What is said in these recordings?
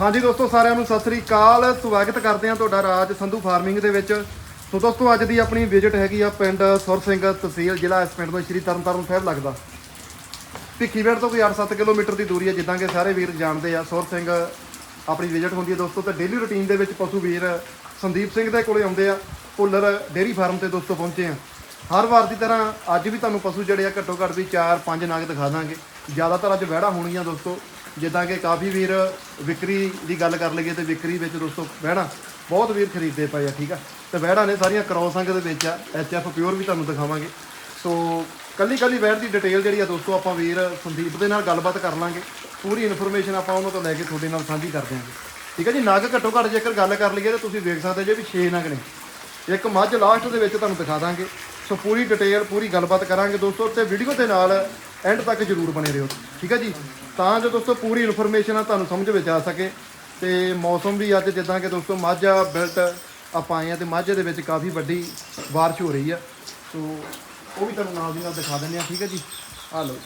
ਹਾਂਜੀ ਦੋਸਤੋ, ਸਾਰਿਆਂ ਨੂੰ ਸਤਿ ਸ੍ਰੀ ਅਕਾਲ। ਸਵਾਗਤ ਕਰਦੇ ਹਾਂ ਤੁਹਾਡਾ ਰਾਜ ਸੰਧੂ ਫਾਰਮਿੰਗ ਦੇ ਵਿੱਚ। ਸੋ ਦੋਸਤੋ, ਅੱਜ ਦੀ ਆਪਣੀ ਵਿਜ਼ਿਟ ਹੈਗੀ ਆ ਪਿੰਡ ਸੁਰ ਸਿੰਘ ਤਹਿਸੀਲ, ਜ਼ਿਲ੍ਹਾ ਇਸ ਪਿੰਡ ਤੋਂ ਸ਼੍ਰੀ ਤਰਨਤਾਰਨ ਸਾਹਿਬ ਲੱਗਦਾ। ਭਿੱਖੀਵਿੰਡ ਤੋਂ ਕੋਈ 8-7 ਕਿਲੋਮੀਟਰ ਦੀ ਦੂਰੀ ਹੈ ਜਿੱਦਾਂ ਕਿ ਸਾਰੇ ਵੀਰ ਜਾਣਦੇ ਆ, ਸੁਰ ਸਿੰਘ ਆਪਣੀ ਵਿਜ਼ਿਟ ਹੁੰਦੀ ਹੈ ਦੋਸਤੋ। ਤੇ ਡੇਲੀ ਰੁਟੀਨ ਦੇ ਵਿੱਚ ਪਸ਼ੂ ਵੀਰ ਸੰਦੀਪ ਸਿੰਘ ਦੇ ਕੋਲੇ ਆਉਂਦੇ ਆ, ਭੁੱਲਰ ਡੇਰੀ ਫਾਰਮ ਤੇ ਦੋਸਤੋ ਪਹੁੰਚੇ ਆ। ਹਰ ਵਾਰ ਦੀ ਤਰ੍ਹਾਂ ਅੱਜ ਵੀ ਤੁਹਾਨੂੰ ਪਸ਼ੂ ਜਿਹੜੇ ਆ ਘੱਟੋ ਘੱਟ ਵੀ 4-5 ਨਾਗ ਦਿਖਾ ਦਾਂਗੇ। ਜ਼ਿਆਦਾਤਰ ਅੱਜ ਵਹਿੜਾ ਹੋਣਗੀਆਂ ਦੋਸਤੋ। ਜਿੱਦਾਂ ਕਿ ਕਾਫੀ ਵੀਰ ਵਿਕਰੀ ਦੀ ਗੱਲ ਕਰ ਲਈਏ ਤੇ ਵਿਕਰੀ ਵਿੱਚ ਦੋਸਤੋ ਬਹਿਣਾ ਬਹੁਤ ਵੀਰ ਖਰੀਦਦੇ ਪਏ ਆ, ਠੀਕ ਆ? ਤੇ ਵਹਿੜਾ ਨੇ ਸਾਰੀਆਂ ਕ੍ਰੋਸ ਅੰਗ ਦੇ ਵਿੱਚ ਆ ਐਚਐਫ ਪਿਓਰ ਵੀ ਤੁਹਾਨੂੰ ਦਿਖਾਵਾਂਗੇ। ਸੋ ਕੱਲੀ ਕੱਲੀ ਵੈਟ ਦੀ ਡਿਟੇਲ ਜਿਹੜੀ ਆ ਦੋਸਤੋ ਆਪਾਂ ਵੀਰ ਸੰਦੀਪ ਦੇ ਨਾਲ ਗੱਲਬਾਤ ਕਰ ਲਾਂਗੇ। ਪੂਰੀ ਇਨਫੋਰਮੇਸ਼ਨ ਆਪਾਂ ਉਹਨਾਂ ਤੋਂ ਲੈ ਕੇ ਤੁਹਾਡੇ ਨਾਲ ਸਾਂਝੀ ਕਰ ਦਿਆਂਗੇ। ਠੀਕ ਹੈ ਜੀ? ਨਗ ਘੱਟੋ ਘੱਟ ਜੇਕਰ ਗੱਲ ਕਰ ਲਈਏ ਤਾਂ ਤੁਸੀਂ ਵੇਖ ਸਕਦੇ ਜੇ ਵੀ 6 ਨਗ ਨੇ। ਇੱਕ ਮੱਝ ਲਾਸਟ ਦੇ ਵਿੱਚ ਤੁਹਾਨੂੰ ਦਿਖਾ ਦਾਂਗੇ। ਸੋ ਪੂਰੀ ਡਿਟੇਲ ਪੂਰੀ ਗੱਲਬਾਤ ਕਰਾਂਗੇ ਦੋਸਤੋ ਤੇ ਵੀਡੀਓ ਦੇ ਨਾਲ ਐਂਡ ਤੱਕ ਜਰੂਰ ਬਣੇ ਰਹੋ। ਠੀਕ ਹੈ ਜੀ? ਤਾਂ ਜੋ ਦੋਸਤੋ ਪੂਰੀ ਇਨਫੋਰਮੇਸ਼ਨ ਆ ਤੁਹਾਨੂੰ ਸਮਝ ਵਿੱਚ ਆ ਸਕੇ ਤੇ ਮੌਸਮ ਵੀ ਅੱਜ ਜਿੱਦਾਂ ਕਿ ਦੋਸਤੋ ਮਾਝਾ ਬੈਲਟ ਆਪਾਂ ਆਏ ਆ ਤੇ ਮਾਝੇ ਦੇ ਵਿੱਚ ਕਾਫੀ ਵੱਡੀ ਬਾਰਿਸ਼ ਹੋ ਰਹੀ ਆ। ਸੋ ਉਹ ਵੀ ਤੁਹਾਨੂੰ ਨਾਲ ਦੀ ਨਾਲ ਦਿਖਾ ਦਿੰਦੇ ਆ, ਠੀਕ ਹੈ ਜੀ? ਆ ਲਓ।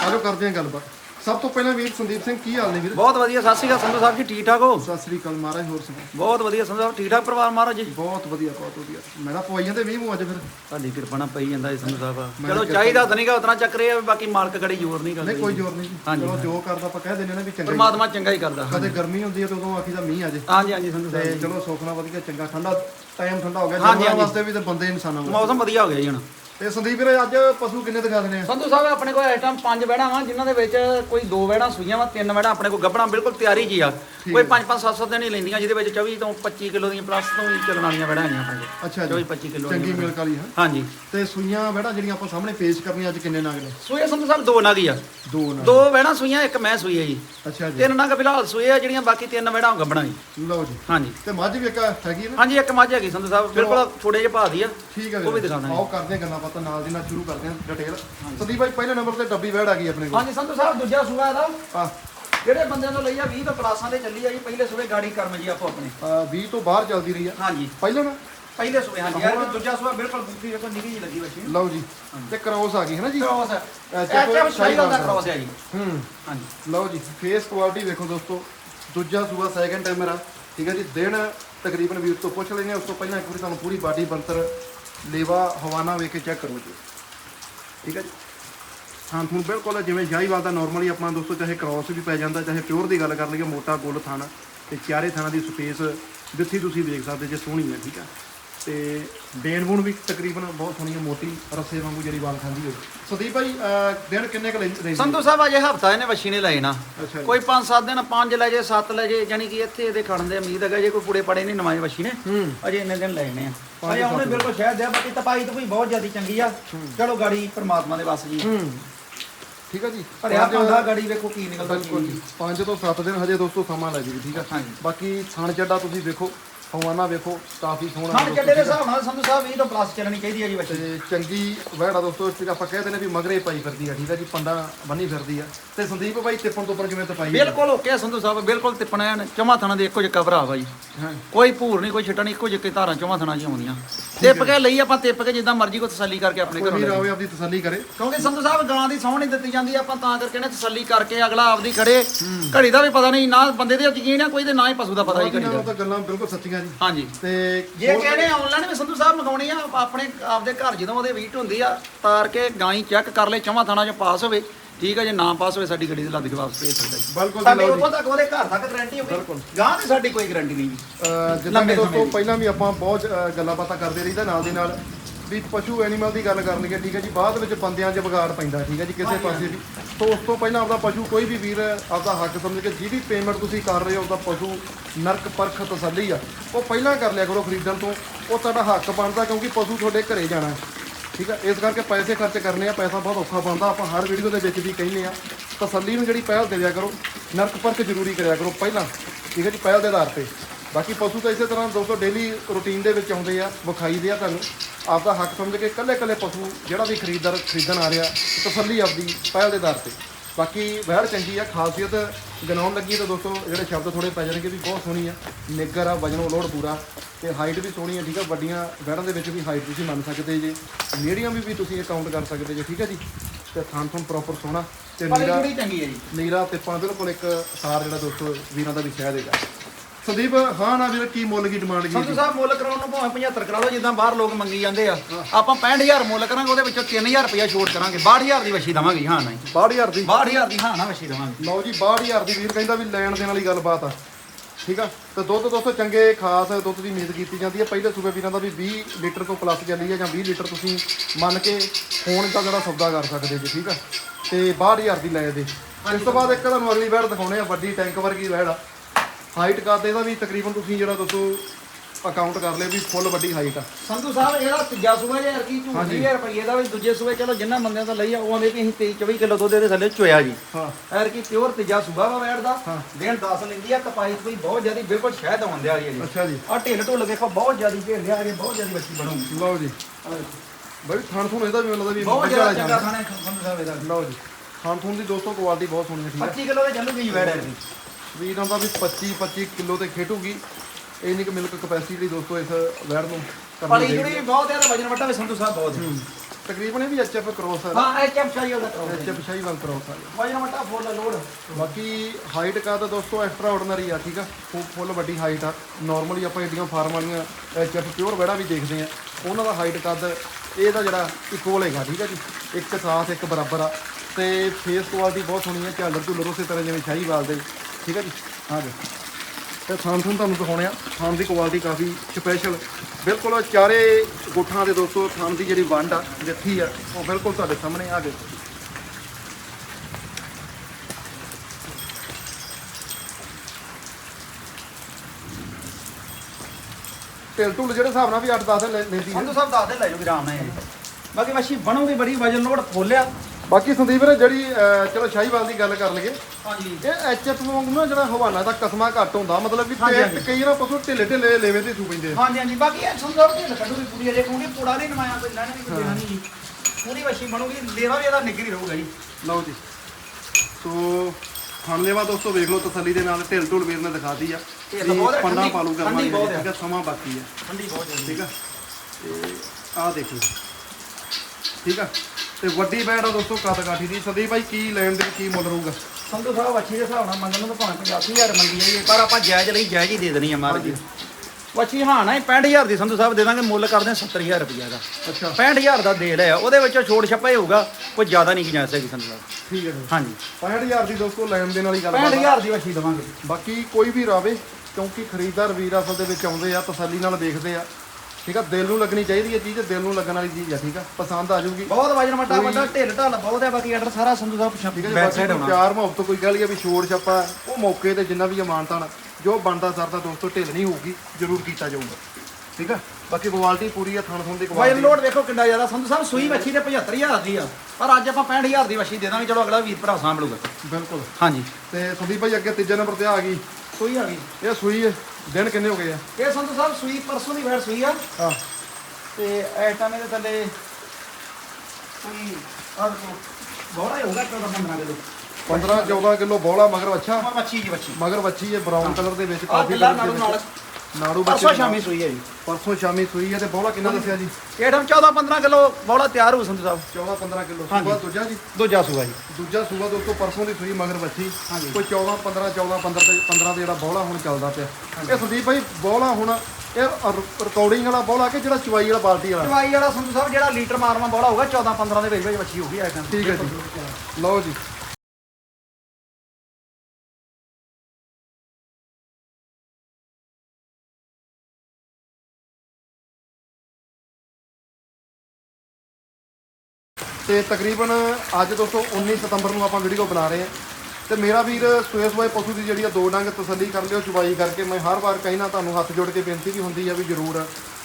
ਆਜੋ ਕਰਦੇ ਆ ਗੱਲਬਾਤ। ਸਭ ਤੋਂ ਪਹਿਲਾਂ ਵੀਰ ਸੰਦੀਪ ਸਿੰਘ ਕੀ ਹਾਲ ਨੇ ਵੀਰ? ਬਹੁਤ ਵਧੀਆ ਸਤਿ ਸ਼੍ਰੀ ਅਕਾਲ ਸੰਧੂ ਸਾਹਿਬ ਜੀ ਠੀਕ ਠਾਕ ਹੋ? ਸਤਿ ਸ੍ਰੀ ਅਕਾਲ ਮਹਾਰਾਜ ਹੋਰ ਸੁਣਾਓ? ਬਹੁਤ ਵਧੀਆ ਸੰਧੂ ਸਾਹਿਬ ਠੀਕ ਠਾਕ ਪਰਿਵਾਰ ਮਹਾਰਾਜ ਜੀ? ਬਹੁਤ ਵਧੀਆ ਬਹੁਤ ਵਧੀਆ। ਮੈਂ ਤਾਂ ਪਵਾਈਆਂ ਤੇ 20 ਮੂੰਹ ਅੱਜ ਫਿਰ। ਤੁਹਾਡੀ ਕਿਰਪਾ ਨਾਲ ਪਈ ਜਾਂਦਾ ਜੀ ਸੰਧੂ ਸਾਹਿਬ। ਚਲੋ ਚਾਹੀਦਾ ਤਾਂ ਨਹੀਂਗਾ ਉਤਨਾ ਚੱਕਰੇ ਆ ਬਾਕੀ ਮਾਲਕ ਕੜੀ ਜ਼ੋਰ ਨਹੀਂ ਨਹੀਂ ਕਰਦੇ ਕੋਈ ਜ਼ੋਰ ਨਹੀਂ। ਜੀ। ਹਾਂਜੀ, ਚਲੋ ਜੋ ਕਰਦਾ ਆਪਾਂ ਕਹਿ ਦਿੰਦੇ ਨੇ ਵੀ ਚੰਗਾ ਹੀ। ਪਰਮਾਤਮਾ ਚੰਗਾ ਹੀ ਕਰਦਾ ਕਦੇ ਗਰਮੀ ਹੁੰਦੀ ਹੈ ਤੇ ਉਦੋਂ ਆਖੀਦਾ ਮੀਂਹ ਆ ਜੇ। ਹਾਂਜੀ ਹਾਂਜੀ ਸੰਧੂ ਸਾਹਿਬ ਤੇ ਚਲੋ ਸੁਖਣਾ ਵਧੀਆ ਚੰਗਾ ਠੰਡਾ ਟਾਈਮ ਠੰਡਾ ਹੋ ਗਿਆ। ਹਾਂਜੀ, ਜਾਨਵਰਾਂ ਹਾਂਜੀ। ਵਾਸਤੇ ਵੀ ਤੇ ਬੰਦੇ ਇਨਸਾਨਾਂ ਵਾਸਤੇ। ਮੌਸਮ ਵਧੀਆ ਹੋ ਗਿਆ ਜੀ ਹੁਣ। ਤੇ ਸੰਦੀਪ ਵੀਰੇ, ਅੱਜ ਪਸ਼ੂ ਕਿੰਨੇ ਦਿਖਾ ਦਿੰਦੇ ਸੰਧੂ ਸਾਹਿਬ, ਆਪਣੇ ਕੋਲ ਇਸ ਟਾਈਮ ਪੰਜ ਵਹਿੜਾਂ ਵਾ, ਜਿਨ੍ਹਾਂ ਦੇ ਵਿੱਚ ਕੋਈ ਦੋ ਵਹਿੜਾਂ ਸੂਈਆਂ ਵਾ, ਤਿੰਨ ਵਹਿੜਾਂ ਆਪਣੇ ਕੋਲ ਗੱਭਣਾ, ਬਿਲਕੁਲ ਤਿਆਰੀ ਜੀ ਆ। ਕੋਈ 5-5 7-7 ਦਿਨ ਹੀ ਲੈਂਦੀਆਂ ਜਿਹਦੇ ਵਿੱਚ 24 ਤੋਂ 25 ਕਿਲੋ ਦੀਆਂ ਪਲੱਸ ਤੋਂ ਹੀ ਚੱਲਣ ਵਾਲੀਆਂ ਆਪਣੇ ਕੋਲ। ਅੱਛਾ 24 ਜੀ 25 ਕਿਲੋ ਚੰਗੀ ਮਿਲਕ ਵਾਲੀ ਹੈ। ਹਾਂਜੀ। ਤੇ ਸੂਈਆਂ ਬੇੜਾ ਜਿਹੜੀਆਂ ਆਪਾਂ ਸਾਹਮਣੇ ਪੇਸ਼ ਕਰਨੀਆਂ ਅੱਜ ਕਿੰਨੇ ਨਗ ਨੇ? ਸੂਏ ਸੰਧੂ ਸਾਹਿਬ ਦੋ ਨਗ ਹੀ ਆ। ਦੋ ਨਗ। ਦੋ ਵਹਿੜਾਂ ਸੂਈਆਂ ਇੱਕ ਮੈਂ ਸੂਈ ਹੈ ਜੀ। ਅੱਛਾ ਜੀ। ਤਿੰਨ ਨਗ ਫਿਲਹਾਲ ਸੂਏ ਆ ਜਿਹੜੀਆਂ ਬਾਕੀ ਤਿੰਨ ਵਹਿੜਾਂ ਗੱਬਣਾ ਜੀ। ਲਓ ਜੀ। ਹਾਂਜੀ। ਤੇ ਮੱਝ ਵੀ ਇੱਕ ਹੈਗੀ ਨਾ? ਹਾਂਜੀ ਇੱਕ ਮੱਝ ਹੈਗੀ ਸੰਧੂ ਸਾਹਿਬ। ਬਿਲਕੁਲ ਥੋੜੇ ਜਿਹੇ ਭਾਅ ਦੀ ਆ। ਠੀਕ ਹੈ ਉਹ ਵੀ ਵੀਰੇ। ਦਿਖਾ ਦਾਂਗੇ। ਆਓ ਕਰਦੇ ਹਾਂ ਗੱਲਾਂ ਬਾਤਾਂ ਨਾਲ ਦੀ ਨਾਲ ਸ਼ੁਰੂ ਕਰਦੇ ਹਾਂ ਡਿਟੇਲ ਸੰਦੀਪ ਭਾਈ ਪਹਿਲੇ ਨੰਬਰ ਤੇ ਡੱਬੀ ਵੈੜ ਆ ਗਈ ਆਪਣੇ ਕੋਲ। ਹਾਂਜੀ ਸੰਧੂ ਸਾਹਿਬ ਦੂਜਾ ਸੂਆ ਇਹਦਾ। ਆ ਜਿਹੜੇ ਬੰਦਿਆਂ ਤੋਂ ਲਈ ਆ 20 ਤੋਂ ਪਲਾਸਾਂ ਦੇ ਚੱਲੀ ਆ ਜੀ ਪਹਿਲੇ ਸੂਏ ਗਾੜੀ ਕਰਮ ਜੀ ਆਪੋ ਆਪਣੇ। 20 ਤੋਂ ਬਾਹਰ ਚੱਲਦੀ ਰਹੀ ਆ। ਹਾਂਜੀ। ਪਹਿਲਾਂ ਨਾ? ਪਹਿਲੇ ਸੂਏ ਹਾਂਜੀ। ਯਾਰ ਦੂਜਾ ਸੂਆ ਬਿਲਕੁਲ ਬੁੱਧੀ ਵੇਖੋ ਨਿੱਕੀ ਜਿਹੀ ਲੱਗੀ ਬੱਚੀ। ਲਓ ਜੀ ਤੇ ਕ੍ਰੋਸ ਆ ਗਈ ਹੈ ਨਾ ਜੀ? ਕ੍ਰੋਸ ਹੈ ਐਚਐਫ ਐਚਐਫ ਸ਼ਾਹੀ ਦਾ ਕ੍ਰੋਸ ਹੈ ਜੀ। ਹੂੰ। ਹਾਂਜੀ। ਲਓ ਜੀ ਫੇਸ ਕੁਆਲਿਟੀ ਵੇਖੋ ਦੋਸਤੋ ਦੂਜਾ ਸੂਆ ਸੈਕੰਡ ਟਾਈਮ ਮੇਰਾ ਠੀਕ ਹੈ ਜੀ ਦਿਨ ਤਕਰੀਬਨ ਵੀਰ ਤੋਂ ਪੁੱਛ ਲੈਣੇ ਉਸ ਤੋਂ ਪਹਿਲਾਂ ਇੱਕ ਵਾਰੀ ਤੁਹਾਨੂੰ ਪੂਰੀ ਬਾਡੀ ਬੰਤਰ ਲੇਵਾ ਹਵਾਨਾ ਵੇਖ ਕੇ ਚੈੱਕ ਕਰੋ ਜੀ। ਠੀਕ ਹੈ ਜੀ? ਹਾਂ ਤੁਹਾਨੂੰ ਬਿਲਕੁਲ ਜਿਵੇਂ ਸ਼ਾਹੀਵਾਲ ਦਾ ਨਾਰਮਲੀ ਆਪਣਾ ਦੋਸਤੋ ਚਾਹੇ ਕ੍ਰਾਸ ਵੀ ਪੈ ਜਾਂਦਾ ਚਾਹੇ ਪਿਓਰ ਦੀ ਗੱਲ ਕਰ ਲਈਏ ਮੋਟਾ ਗੋਲ ਥਾਣਾ ਤੇ ਚਾਰੇ ਥਾਣਾ ਦੀ ਸਪੇਸ ਜਿੱਥੇ ਤੁਸੀਂ ਦੇਖ ਸਕਦੇ ਜੇ ਸੋਹਣੀ ਹੈ ਠੀਕ ਹੈ ਤੇ ਬੇਨ ਬੂਨ ਵੀ ਤਕਰੀਬਨ ਬਹੁਤ ਸੋਹਣੀ ਹੈ ਮੋਟੀ ਰੱਸੇ ਵਾਂਗੂ ਜਿਹੜੀ ਵਾਲ ਖਾਂਦੀ ਹੋਵੇ ਸੰਦੀਪ ਭਾਈ ਦਿਨ ਕਿੰਨੇ ਕੁ ਲੈਂਦੇ ਸੰਧੂ ਸਾਹਿਬ ਅਜੇ ਹਫਤਾ ਇਹਨੇ ਵੱਛੀ ਨੇ। ਜੀ। ਕੋਈ 5-7 ਦਿਨ 5 ਲੈ ਜੇ 7 ਲੈ ਜੇ ਯਾਨੀ ਕਿ ਇੱਥੇ ਇਹਦੇ ਖੜਨ ਦੇ ਉਮੀਦ ਹੈਗਾ ਜੇ ਕੋਈ ਪੂੜੇ ਪੜੇ ਨਹੀਂ ਨਵਾਏ ਵੱਛੀ ਨੇ। ਅਜੇ ਇੰਨੇ ਦਿਨ ਲੈਣੇ ਆ। ਅਜੇ ਉਹਨੇ ਬਿਲਕੁਲ ਸ਼ਹਿਦ ਦੇ ਬਾਕੀ ਤਪਾਈ ਤਾਂ ਕੋਈ ਬਹੁਤ ਜ਼ਿਆਦਾ ਚੰਗੀ ਆ। ਚਲੋ ਗਾੜੀ ਪਰਮਾਤਮਾ ਦੇ ਵੱਸ ਜੀ। ਠੀਕ ਹੈ ਜੀ? ਭਰਿਆ ਪੰਜ- ਪਾਉਂਦਾ ਗਾੜੀ ਵੇਖੋ ਕੀ ਨਿਕਲਦਾ ਬਿਲਕੁਲ ਜੀ। 5 ਤੋਂ 7 ਦਿਨ ਹਜੇ ਦੋਸਤੋ ਸਮਾਂ ਲੱਗ ਜੂ ਠੀਕ ਹੈ ਹਾਂਜੀ। ਬਾਕੀ ਥਣ ਚੱਡਾ ਤੁਸੀਂ ਵੇਖੋ। ਹਵਾਨਾ ਵੇਖੋ ਕਾਫੀ ਸੋਹਣਾ ਹਾਂ ਦੋਸਤੋ, ਚੱਡੇ ਦੇ ਹੈ। ਹਿਸਾਬ ਨਾਲ ਸੰਧੂ ਸਾਹਿਬ 20 ਤੋਂ ਪਲੱਸ ਚੱਲਣੀ ਚਾਹੀਦੀ ਹੈ ਜੀ ਬੱਚੇ ਤੇ ਚੰਗੀ ਵਹਿੜਾ ਦੋਸਤੋ ਇਸ ਆਪਾਂ ਕਹਿੰਦੇ ਨੇ ਵੀ ਮਗਰੇ ਪਾਈ ਫਿਰਦੀ ਆ ਠੀਕ ਹੈ ਜੀ ਪੰਡਾ ਬੰਨੀ ਫਿਰਦੀ ਆ। ਤੇ ਸੰਦੀਪ ਭਾਈ ਤਿੱਪਣ ਤੋਂ ਉੱਪਰ ਕਿਵੇਂ ਤਪਾਈ ਆ? ਬਿਲਕੁਲ ਓਕੇ ਆ ਸੰਧੂ ਸਾਹਿਬ ਬਿਲਕੁਲ ਤਿੱਪਣਾ ਐਨ ਚੌਵਾਂ ਥਣਾ ਦੇ ਇੱਕੋ ਜਿਹਾ ਭਰਾ ਵਾ ਜੀ ਹਾਂ। ਕੋਈ ਭੂਰ ਨਹੀਂ ਕੋਈ ਛਟਾ ਨਹੀਂ ਇੱਕੋ ਜਿਹੇ ਧਾਰਾਂ ਚੌਵਾਂ ਥਣਾ ਜੀ ਆਉਂਦੀਆਂ ਤਿੱਪ ਕੇ ਲਈ ਆਪਾਂ ਤਿੱਪ ਕੇ ਜਿੱਦਾਂ ਮਰਜ਼ੀ ਕੋ ਤਸੱਲੀ ਕਰਕੇ ਆਪਣੇ ਕੋਈ ਘਰੋਂ ਵੀਰ ਲੈ ਜਾਓ। ਆਵੇ ਆਪਦੀ ਤਸੱਲੀ ਕਰੇ। ਕਿਉਂਕਿ ਸੰਧੂ ਸਾਹਿਬ ਗਾਂ ਦੀ ਸੌਣ ਨਹੀਂ ਦਿੱਤੀ ਜਾਂਦੀ ਆਪਾਂ ਤਾਂ ਕਰਕੇ ਨੇ ਤਸੱਲੀ ਕਰਕੇ ਅਗਲਾ ਆਪਦੀ ਖੜੇ। ਘੜੀ ਦਾ ਵੀ ਪਤਾ ਨਹੀਂ ਨਾ ਬੰਦੇ ਦੇ ਯਕੀਨ ਆ ਕੋਈ ਤੇ ਨਾ ਹੀ ਪਸ਼ੂ ਦਾ ਪਤਾ ਹੀ ਘੜੀ ਦਾ। ਤਾਂ ਗੱਲਾਂ ਬਿਲਕੁਲ ਸੱਚੀਆਂ ਜੀ। ਹਾਂਜੀ। ਤੇ ਜੇ ਕਹਿੰਦੇ ਆਨਲਾਈਨ ਵੀ ਸੰਧੂ ਸਾਹਿਬ ਮੰਗਾਉਣੀ ਆ ਆਪਣੇ ਆਪਦੇ ਘਰ ਜਦੋਂ ਉਹਦੇ ਵੀਟ ਹੁੰਦੀ ਆ ਤਾਰ ਕੇ ਗਾਈ ਚੈੱਕ ਕਰ ਲੈ ਚੌਵਾਂ ਥਾਣਾ ਚ ਪਾਸ ਹੋਵੇ ਠੀਕ ਹੈ ਜੇ ਨਾ ਪਾਸ ਹੋਵੇ ਸਾਡੀ ਗੱਡੀ ਦੇ ਲੱਦ ਕੇ ਵਾਪਸ ਭੇਜ ਸਕਦਾ ਜੀ। ਬਿਲਕੁਲ ਜੀ ਸਾਡੀ ਲਓ ਜੀ। ਉਦੋਂ ਤੱਕ ਉਹਦੇ ਘਰ ਤੱਕ ਗਾਰੰਟੀ ਹੋਵੇ। ਗਾਂ ਦੀ ਸਾਡੀ ਕੋਈ ਗਾਰੰਟੀ ਨਹੀਂ ਜੀ। ਅਹ ਜਿੱਦਾਂ ਕਿ ਲੰਬੇ ਦੋਸਤੋ ਸਮੇਂ ਦੀ। ਪਹਿਲਾਂ ਵੀ ਆਪਾਂ ਬਹੁਤ ਅਹ, ਗੱਲਾਂ ਬਾਤਾਂ ਕਰਦੇ ਰਹੀਦਾ ਨਾਲ ਦੀ ਨਾਲ। ਵੀ ਪਸ਼ੂ ਐਨੀਮਲ ਦੀ ਗੱਲ ਕਰ ਲਈਏ ਠੀਕ ਹੈ ਜੀ ਬਾਅਦ ਵਿੱਚ ਬੰਦਿਆਂ 'ਚ ਵਿਗਾੜ ਪੈਂਦਾ ਠੀਕ ਹੈ ਜੀ ਕਿਸੇ ਪਾਸੇ ਵੀ। ਤੋਂ ਉਸ ਤੋਂ ਪਹਿਲਾਂ ਆਪਦਾ ਪਸ਼ੂ ਕੋਈ ਵੀ ਵੀਰ ਆਪਦਾ ਹੱਕ ਸਮਝ ਕੇ ਜਿਹਦੀ ਪੇਮੈਂਟ ਤੁਸੀਂ ਕਰ ਰਹੇ ਹੋ ਉਹਦਾ ਪਸ਼ੂ ਨਰਕ ਪਰਖ ਤਸੱਲੀ ਆ ਉਹ ਪਹਿਲਾਂ ਕਰ ਲਿਆ ਕਰੋ ਖਰੀਦਣ ਤੋਂ। ਉਹ ਤੁਹਾਡਾ ਹੱਕ ਬਣਦਾ ਕਿਉਂਕਿ ਪਸ਼ੂ ਤੁਹਾਡੇ ਘਰੇ ਜਾਣਾ ਹੈ। ਠੀਕ ਹੈ। ਇਸ ਕਰਕੇ ਪੈਸੇ ਖਰਚ ਕਰਨੇ ਆ ਪੈਸਾ ਬਹੁਤ ਔਖਾ ਬਣਦਾ। ਆਪਾਂ ਹਰ ਵੀਡੀਓ ਦੇ ਵਿੱਚ ਵੀ ਕਹਿੰਦੇ ਆ ਤਸੱਲੀ ਨੂੰ ਜਿਹੜੀ ਪਹਿਲ ਦੇ ਦਿਆ ਕਰੋ ਨਰਕ ਪਰਖ ਜ਼ਰੂਰੀ ਕਰਿਆ ਕਰੋ ਪਹਿਲਾਂ ਠੀਕ ਹੈ ਜੀ ਪਹਿਲ ਦੇ ਆਧਾਰ ਤੇ। ਬਾਕੀ ਪਸ਼ੂ ਤਾਂ ਇਸੇ ਤਰ੍ਹਾਂ ਦੋਸਤੋ ਡੇਲੀ ਰੂਟੀਨ ਦੇ ਵਿੱਚ ਆਉਂਦੇ ਆ ਵਿਖਾਈ ਦੇ ਆ ਤੁਹਾਨੂੰ। ਆਪਦਾ ਹੱਕ ਸਮਝ ਕੇ ਕੱਲੇ ਕੱਲੇ ਪਸ਼ੂ ਜਿਹੜਾ ਵੀ ਖਰੀਦਦਾਰ ਖਰੀਦਣ ਆ ਰਿਹਾ ਤਸੱਲੀ ਆਪਦੀ ਪਹਿਲ ਦੇ ਆਧਾਰ ਤੇ। ਬਾਕੀ ਵਹਿੜ ਚੰਗੀ ਆ ਖਾਸੀਅਤ ਗਨਾਉਣ ਲੱਗੀ ਤਾਂ ਦੋਸਤੋ ਜਿਹੜੇ ਸ਼ਬਦ ਥੋੜੇ ਪੈ ਜਾਣਗੇ ਵੀ ਬਹੁਤ ਸੋਹਣੀ ਆ। ਨਿੱਗਰ ਆ ਵਜਨ ਲੋਡ ਪੂਰਾ ਤੇ ਹਾਈਟ ਵੀ ਸੋਹਣੀ ਆ ਠੀਕ ਆ? ਵੱਡੀਆਂ ਵਹਿੜਾਂ ਦੇ ਵਿੱਚ ਵੀ ਹਾਈਟ ਤੁਸੀਂ ਮੰਨ ਸਕਦੇ ਜੇ। ਮੀਡੀਅਮ ਵੀ ਵੀ ਤੁਸੀਂ ਕਾਊਂਟ ਕਰ ਸਕਦੇ ਜੇ ਠੀਕ ਆ ਜੀ? ਤੇ ਥਣ ਥਣ ਪ੍ਰੋਪਰ ਸੋਹਣਾ ਤੇ ਨੀਰਾ ਚੰਗੀ ਹੈ ਜੀ। ਨੀਰਾ ਤੇ ਪਾ ਬਿਲਕੁਲ ਇੱਕ ਸਾਰ ਜਿਹੜਾ ਦੋਸਤੋ ਵੀਰਾਂ ਦਾ ਵੀ ਸ਼ਾਇਦ ਹੈਗਾ ਸੰਦੀਪ ਹਾਂ ਨਾ ਵੀਰ ਕੀ ਮੁੱਲ ਕੀ ਡਿਮਾਂਡ ਕੀ ਸੰਧੂ ਸਾਹਿਬ ਮੁੱਲ ਕਰਾਉਣ ਨੂੰ ਭਾਵੇਂ 75 ਕਰਾ ਲਓ ਜਿੱਦਾਂ ਬਾਹਰ ਲੋਕ ਮੰਗੀ ਜਾਂਦੇ ਆ। ਆਪਾਂ 65000 ਮੁੱਲ ਕਰਾਂਗੇ ਉਹਦੇ ਵਿੱਚੋਂ 3000 ਰੁਪਇਆ ਛੋਟ ਕਰਾਂਗੇ। 62000 ਦੀ ਵਛੀ ਦਵਾਂਗੇ ਹਾਂ ਨਹੀਂ। 62000 ਦੀ? 62000 ਦੀ ਹਾਂ ਨਾ ਵਛੀ ਦਵਾਂਗੇ। ਲਓ ਜੀ 62000 ਦੀ ਵੀਰ ਕਹਿੰਦਾ ਵੀ ਲੈਣ ਦੇਣ ਵਾਲੀ ਗੱਲਬਾਤ ਆ। ਠੀਕ ਆ? ਤੇ ਦੁੱਧ ਦੋਸਤੋ ਚੰਗੇ ਖਾਸ ਦੁੱਧ ਦੀ ਉਮੀਦ ਕੀਤੀ ਜਾਂਦੀ ਹੈ ਪਹਿਲੇ ਸੂਬੇ ਵੀਰਾਂ ਦਾ ਵੀ 20 ਲੀਟਰ ਤੋਂ ਪਲੱਸ ਚੱਲੀ ਹੈ ਜਾਂ 20 ਲੀਟਰ ਤੁਸੀਂ ਮੰਨ ਕੇ ਫੋਨ ਦਾ ਜਿਹੜਾ ਸੌਦਾ ਕਰ ਸਕਦੇ ਜੀ ਠੀਕ ਆ? ਤੇ 62000 ਦੀ ਲੈ ਦੇ ਇਸ ਤੋਂ ਬਾਅਦ ਇੱਕ ਤੁਹਾਨੂੰ ਅਗਲੀ ਵੈੜ ਦਿਖਾਉਣੇ ਆ ਵੱਡੀ ਟੈਂਕ ਵਰਗੀ ਵੈੜ ਆ। ਹਾਈਟ ਕਰਦੇ ਇਹਦਾ ਵੀ ਤਕਰੀਬਨ ਤੁਸੀਂ ਜਿਹੜਾ ਦੋਸਤੋ ਅਕਾਊਂਟ ਕਰ ਲਿਓ ਵੀ ਫੁੱਲ ਵੱਡੀ ਹਾਈਟ ਆ। ਸੰਧੂ ਸਾਹਿਬ ਇਹਦਾ ਤੀਜਾ ਸੂਆ ਜੇ ਕੀ ਝੂਠ ਨਹੀਂ ਹੈ ਰੁਪਈਏ ਦਾ ਵੀ ਦੂਜੇ ਸੂਏ ਚਲੋ ਜਿੰਨਾ ਬੰਦਿਆਂ ਤੋਂ ਲਈ ਆ ਉਹ ਆਂਦੇ ਵੀ ਅਸੀਂ 23 24 ਕਿਲੋ ਦੁੱਧ ਦੇ ਥੱਲੇ ਚੋਇਆ ਜੀ। ਹਾਂ। ਐਰ ਕੀ ਪਿਓਰ ਤੀਜਾ ਸੂਆ ਵਾ ਵੈੜ ਦਾ। ਹਾਂ। ਦੇਣ 10 ਲੈਂਦੀ ਆ ਕਪਾਈ ਕੋਈ ਬਹੁਤ ਜ਼ਿਆਦੀ ਬਿਲਕੁਲ ਸ਼ਹਿਦ ਆਉਂਦੇ ਵਾਲੀ ਹੈ ਜੀ। ਅੱਛਾ ਜੀ। ਆ ਢਿੱਲ ਢੁੱਲ ਵੇਖੋ ਬਹੁਤ ਜ਼ਿਆਦੀ ਢਿੱਲ ਲਿਆ ਕੇ ਬਹੁਤ ਜ਼ਿਆਦੀ ਬੱਚੀ ਬਣੂਗੀ। ਲਓ ਜੀ। ਬਈ ਥਣ ਥਣ ਇਹਦਾ ਵੀ ਉਹਨਾਂ ਦਾ ਵੀ ਬਹੁਤ ਵੱਡਾ ਜ਼ਿਆਦਾ ਜਾਂਦਾ। ਚੰਗਾ ਖਾਣਾ ਸੰਧੂ ਸਾਹਿਬ ਇਹਦਾ। ਲਓ ਜੀ। ਥਣ ਥਣ ਦੀ ਦੋਸਤੋ ਕੁਆਲਿਟੀ ਬਹੁਤ ਸੋਹਣੀ ਹੈ ਠੀਕ ਹੈ। 25 ਕਿਲੋ ਦੇ ਚੱਲੂਗੀ ਜੀ ਵੈੜ ਦੀ ਵੀਰਾਂ ਦਾ ਵੀ 25 25 ਕਿਲੋ ਤੇ ਖੇਟੂਗੀ ਇੰਨੀ ਕੁ ਮਿਲਕ ਕਪੈਸਿਟੀ ਜਿਹੜੀ ਦੋਸਤੋ ਇਸ ਵੈੜ ਨੂੰ ਕਰਨੀ ਚਾਹੀਦੀ ਜੁੜੀ ਵੀ ਬਹੁਤ ਤੇ ਵਜਨ ਵੱਟਾ ਵੀ ਸੰਧੂ ਸਾਹਿਬ ਬਹੁਤ ਹੈ। ਤਕਰੀਬਨ ਇਹ ਵੀ ਐਚਐਫ ਕ੍ਰੋਸ ਹੈ ਹਾਂ ਇਹ ਚੈਂਪ ਸ਼ਾਹੀ ਉਹਦਾ ਐਚਐਫ ਸ਼ਾਹੀ ਵਾਲ ਕ੍ਰੋਸ ਹੈ ਵਜਨ ਵੱਟਾ ਫੁੱਲ ਲੋਡ ਬਾਕੀ ਹਾਈਟ ਕਾ ਤਾਂ ਦੋਸਤੋ ਐਕਸਟਰਾ ਆਰਡੀਨਰੀ ਆ ਠੀਕ ਆ? ਫੁੱਲ ਵੱਡੀ ਹਾਈਟ ਆ। ਨਾਰਮਲੀ ਆਪਾਂ ਏਡੀਆਂ ਫਾਰਮ ਵਾਲੀਆਂ ਐਚਐਫ ਪਿਓਰ ਵੈੜਾ ਵੀ ਦੇਖਦੇ ਆ। ਉਹਨਾਂ ਦਾ ਹਾਈਟ ਕੱਦ ਇਹਦਾ ਜਿਹੜਾ ਇਕੁਅਲ ਹੈਗਾ ਠੀਕ ਆ ਜੀ? ਇੱਕ ਸਾਥ ਇੱਕ ਬਰਾਬਰ ਆ। ਤੇ ਫੇਸ ਕੁਆਲਿਟੀ ਬਹੁਤ ਸੋਹਣੀ ਹੈ ਝਾਲਰ ਝੁੱਲਰ ਉਸੇ ਤਰ੍ਹਾਂ ਜਿਵੇਂ ਸ਼ਾਹੀਵਾਲ ਦੇ। ਠੀਕ ਹੈ ਜੀ? ਹਾਂ ਜੀ ਤੇ ਥਾਨ ਥੂਨ ਤੁਹਾਨੂੰ ਦਿਖਾਉਣੇ ਆ। ਥਾਨ ਦੀ ਕੁਆਲਿਟੀ ਕਾਫੀ ਸਪੈਸ਼ਲ ਬਿਲਕੁਲ ਚਾਰੇ ਗੁੱਠਾਂ ਦੇ ਦੋਸਤੋ ਥਾਨ ਦੀ ਜਿਹੜੀ ਵੰਡ ਆ, ਜੱਥੀ ਆ, ਉਹ ਬਿਲਕੁਲ ਤੁਹਾਡੇ ਸਾਹਮਣੇ ਆ ਗਈ ਤੇਲ ਟੁੱਲ ਜਿਹੜੇ ਹਿਸਾਬ ਨਾਲ ਵੀ 8-10 ਦਿਨ ਲੈ- ਲੈਂਦੀ ਹੈ ਸੰਧੂ ਸਾਹਿਬ ਦੱਸ ਦੇ ਲੈ ਜੂਗੀ ਆਰਾਮ ਨਾਲ ਇਹ। ਬਾਕੀ ਮੱਛੀ ਬਣੂਗੀ ਬੜੀ, ਵਜਨ ਲੋਡ ਫੁੱਲਿਆ ਬਾਕੀ ਸੰਦੀਪ ਨੇ ਜਿਹੜੀ ਅਹ, ਚਲੋ ਸ਼ਾਹੀਵਾਲ ਦੀ ਗੱਲ ਕਰ ਲਈਏ। ਹਾਂਜੀ। ਇਹ ਐਚਐਫ ਵਾਂਗੂ ਨਾ ਜਿਹੜਾ ਹਵਾਨਾ ਦਾ ਕਸਮਾ ਘੱਟ ਹੁੰਦਾ ਮਤਲਬ ਵੀ ਹਾਂਜੀ, ਤੇ। ਕਈ ਨਾ ਪਸ਼ੂ ਢਿੱਲੇ ਢਿੱਲੇ ਲੇਵੇ ਤੇ ਸੂ ਪੈਂਦੇ ਆ। ਹਾਂਜੀ ਹਾਂਜੀ। ਬਾਕੀ ਇਹ ਸੰਧੂ ਸਾਹਿਬ ਢਿੱਲ ਕੱਢੂਗੀ ਪੂਰੀ ਅਜੇ ਕਿਉਂਕਿ ਪੂੜਾ ਨਹੀਂ ਨਮਾਇਆ ਕੋਈ ਲੈਣ ਨਹੀਂ ਕੋਈ ਦੇਣਾ ਨਹੀਂ ਜੀ ਪੂਰੀ ਮੱਛੀ ਬਣੂਗੀ ਲੇਵਾ ਵੀ ਇਹਦਾ ਨਿੱਗਰ ਹੀ ਰਹੂਗਾ ਜੀ। ਲਓ ਜੀ। ਸੋ ਖਾਣ ਲੈਵਾ ਦੋਸਤੋ ਵੇਖ ਲਓ ਤਸੱਲੀ ਦੇ ਨਾਲ ਢਿੱਲ ਢੁੱਲ ਵੀਰ ਨੇ ਦਿਖਾਤੀ ਆ। ਢਿੱਲ ਬਹੁਤ ਹੈ, ਪੰਡਾ ਠੰਡੀ- ਪਾਲੂ ਕਰਮਾ ਠੰਡੀ ਬਹੁਤ ਠੀਕ ਆ ਸਮਾਂ ਬਾਕੀ ਆ ਠੰਡੀ ਬਹੁਤ ਜ਼ਿਆਦਾ ਠੀਕ ਆ? ਤੇ ਆਹ ਦੇਖੋ ਠੀਕ ਆ? ਤੇ ਵੱਡੀ ਬੈੜ ਆ ਦੋਸਤੋ ਕੱਦ ਕਾਠੀ ਦੀ। ਸੰਦੀਪ ਭਾਈ ਕੀ ਲੈਣ ਦੇ ਕੀ ਮੁੱਲ ਰਹੂਗਾ ਸੰਧੂ ਸਾਹਿਬ ਅੱਛੀ ਦੇ ਹਿਸਾਬ ਨਾਲ ਮੰਗਣ ਨੂੰ ਤਾਂ ਭਾਵੇਂ 85000 ਮੰਗੀ ਜਾਈਏ ਪਰ ਆਪਾਂ ਜਾਇਜ਼ ਲਈ ਜਾਇਜ਼ ਹੀ ਦੇ ਦੇਣੀ ਆ ਮਹਾਰਾਜ ਜੀ। ਵੱਛੀ ਹਾਂ ਨਾ 65000 ਦੀ ਸੰਧੂ ਸਾਹਿਬ ਦੇ ਦਾਂਗੇ ਮੁੱਲ ਕਰਦੇ 70000 ਰੁਪਈਆ ਦਾ। ਅੱਛਾ। 65000 ਦਾ ਦੇ ਲਿਆ ਉਹਦੇ ਵਿੱਚੋਂ ਛੋੜ ਛੱਪਾ ਹੋਊਗਾ ਕੋਈ ਜ਼ਿਆਦਾ ਨਹੀਂ ਗੁੰਜਾਇਸ਼ ਹੈਗੀ ਸੰਧੂ ਸਾਹਿਬ। ਠੀਕ ਹੈ ਹਾਂਜੀ। 65000 ਦੀ ਦੋਸਤੋ ਲੈਣ ਦੇਣ ਵਾਲੀ ਗੱਲ 65000 ਦੀ ਵੱਛੀ ਦਵਾਂਗੇ। ਬਾਕੀ ਕੋਈ ਵੀ ਰਾਵੇ ਕਿਉਂਕਿ ਖਰੀਦਦਾਰ ਵੀਰ ਅਸਲ ਦੇ ਵਿੱਚ ਆਉਂਦੇ ਆ ਤਸੱਲੀ ਨਾਲ ਦੇਖਦੇ ਆ। ਠੀਕ ਆ ਦਿਲ ਨੂੰ ਲੱਗਣੀ ਚਾਹੀਦੀ ਹੈ ਚੀਜ਼ ਦਿਲ ਨੂੰ ਲੱਗਣ ਵਾਲੀ ਚੀਜ਼ ਆ ਠੀਕ ਆ ਪਸੰਦ ਆ ਜਾਊਗੀ। ਬਹੁਤ ਵਜਨ ਵੱਡਾ ਵੱਡਾ ਢਿੱਲ ਢੱਲ ਬਹੁਤ ਹੈ ਬਾਕੀ ਆਰਡਰ ਸਾਰਾ ਸੰਧੂ ਸਾਹਿਬ ਠੀਕ ਹੈ ਬੈਕ ਸਾਈਡ ਹੋਣਾ ਪਿਆਰ ਮੁਹੱਬਤ ਕੋਈ ਗੱਲ ਹੀ ਆ ਵੀ ਛੋੜ ਛੱਪਾ ਉਹ ਮੌਕੇ ਤੇ ਜਿੰਨਾ ਵੀ ਅਮਾਨਤਾਨ ਜੋ ਬਣਦਾ ਸਰਦਾ ਦੋਸਤੋ ਢਿੱਲ ਨਹੀਂ ਹੋਊਗੀ ਜ਼ਰੂਰ ਕੀਤਾ ਜਾਊਗਾ। ਠੀਕ ਆ ਬਾਕੀ ਕੁਆਲਿਟੀ ਪੂਰੀ ਆ ਥਣ ਥਣ ਦੀ ਕੁਆਲਿਟੀ ਲੋਡ ਵੇਖੋ ਕਿੰਨਾ ਜ਼ਿਆਦਾ ਸੰਧੂ ਸਾਹਿਬ ਸੂਈ ਵੱਛੀ ਦੇ 75000 ਦੀ ਆ ਪਰ ਅੱਜ ਆਪਾਂ 65000 ਦੀ ਵੱਛੀ ਦੇ ਦਾਂਗੇ ਚਲੋ ਅਗਲਾ ਵੀਰ ਭਰਾ ਸਾਂਭ ਲੂਗਾ ਬਿਲਕੁਲ। ਹਾਂਜੀ। ਤੇ ਸੰਦੀਪ ਭਾਈ ਅੱਗੇ ਤੀਜੇ ਨੰਬਰ ਤੇ ਆ ਗਈ। ਸੂਈ ਆ ਗਈ। ਇਹ ਸੂਈ ਹੈ। ਦਿਨ ਕਿੰਨੇ ਹੋ ਗਏ ਆ? ਇਹ ਸੰਧੂ ਸਾਹਿਬ ਸੂਈ ਪਰਸੋਂ ਦੀ ਵੈਰ ਸੂਈ ਆ। ਹਾਂ। ਤੇ ਐਟਮ ਇਹਦੇ ਥੱਲੇ ਕੋਈ ਆਹ ਦੇਖੋ ਬੋੜਾ ਹੀ ਹੋਊਗਾ 14 15 ਕਿਲੋ 15 14 ਕਿਲੋ ਬੋਲਾ ਮਗਰ ਅੱਛਾ ਮਾ ਮੱਛੀ ਜੀ ਵੱਛੀ। ਮਗਰ ਬੱਚੀ ਹੈ। ਬਰਾਊਨ ਕਲਰ ਦੇ ਵਿੱਚ ਕਾਫੀ ਕਿਲਾ ਕਲਰ ਨਾੜੂ ਨਾਲ। ਨਾੜੂ ਪਰਸੋਂ ਬੱਚੇ ਸ਼ਾਮੀ ਸੂਈ ਹੈ ਜੀ। ਪਰਸੋਂ ਸ਼ਾਮੀ ਸੂਈ ਹੈ ਤੇ ਬੋਲਾ ਕਿੰਨਾ ਦੱਸਿਆ ਜੀ? ਐਟਮ 14 15 ਕਿਲੋ ਬੋੜਾ ਤਿਆਰ ਹੋ ਸੰਧੂ ਸਾਹਿਬ। 14 15 ਕਿਲੋ। ਸੂਆ ਦੂਜਾ ਜੀ? ਦੂਜਾ ਸੂਆ ਜੀ। ਦੂਜਾ ਸੂਆ ਦੋਸਤੋ ਪਰਸੋਂ ਦੀ ਸੂਈ ਮਗਰ ਬੱਚੀ। ਹਾਂਜੀ। ਕੋਈ 14 15 14 15 ਤੇ 15 ਦੇ ਜਿਹੜਾ ਬੋਲਾ ਹੁਣ ਚੱਲਦਾ ਪਿਆ। ਇਹ ਸੰਦੀਪ ਭਾਈ ਬੋਲਾ ਹੁਣ ਇਹ ਰਿਕਾਰਡਿੰਗ ਵਾਲਾ ਬੋਲਾ ਕਿ ਜਿਹੜਾ ਚਵਾਈ ਵਾਲਾ ਬਾਲਟੀ ਵਾਲਾ? ਚਵਾਈ ਵਾਲਾ ਸੰਧੂ ਸਾਹਿਬ ਜਿਹੜਾ ਲੀਟਰ ਮਾਰਵਾ ਬੋੜਾ ਹੋਊਗਾ 14 15 ਦੇ ਵਿੱਚ ਵਿੱਚ ਵੱਛੀ ਹੋਊਗੀ ਐਟਮ ਠੀਕ ਹੈ ਜੀ। ਲਓ ਜੀ। ਤੇ ਤਕਰੀਬਨ ਅੱਜ ਦੋਸਤੋ 19 ਸਤੰਬਰ ਨੂੰ ਆਪਾਂ ਵੀਡੀਓ ਬਣਾ ਰਹੇ ਹਾਂ। ਤੇ ਮੇਰਾ ਵੀਰ ਸਵੇਸ ਵਾਏ ਪਸ਼ੂ ਦੀ ਜਿਹੜੀ ਆ ਦੋ ਡੰਗ ਤਸੱਲੀ ਕਰ ਲਿਓ ਚੁਬਾਈ ਕਰਕੇ। ਮੈਂ ਹਰ ਵਾਰ ਕਹਿਣਾ ਤੁਹਾਨੂੰ ਹੱਥ ਜੋੜ ਕੇ ਬੇਨਤੀ ਵੀ ਹੁੰਦੀ ਆ ਵੀ ਜ਼ਰੂਰ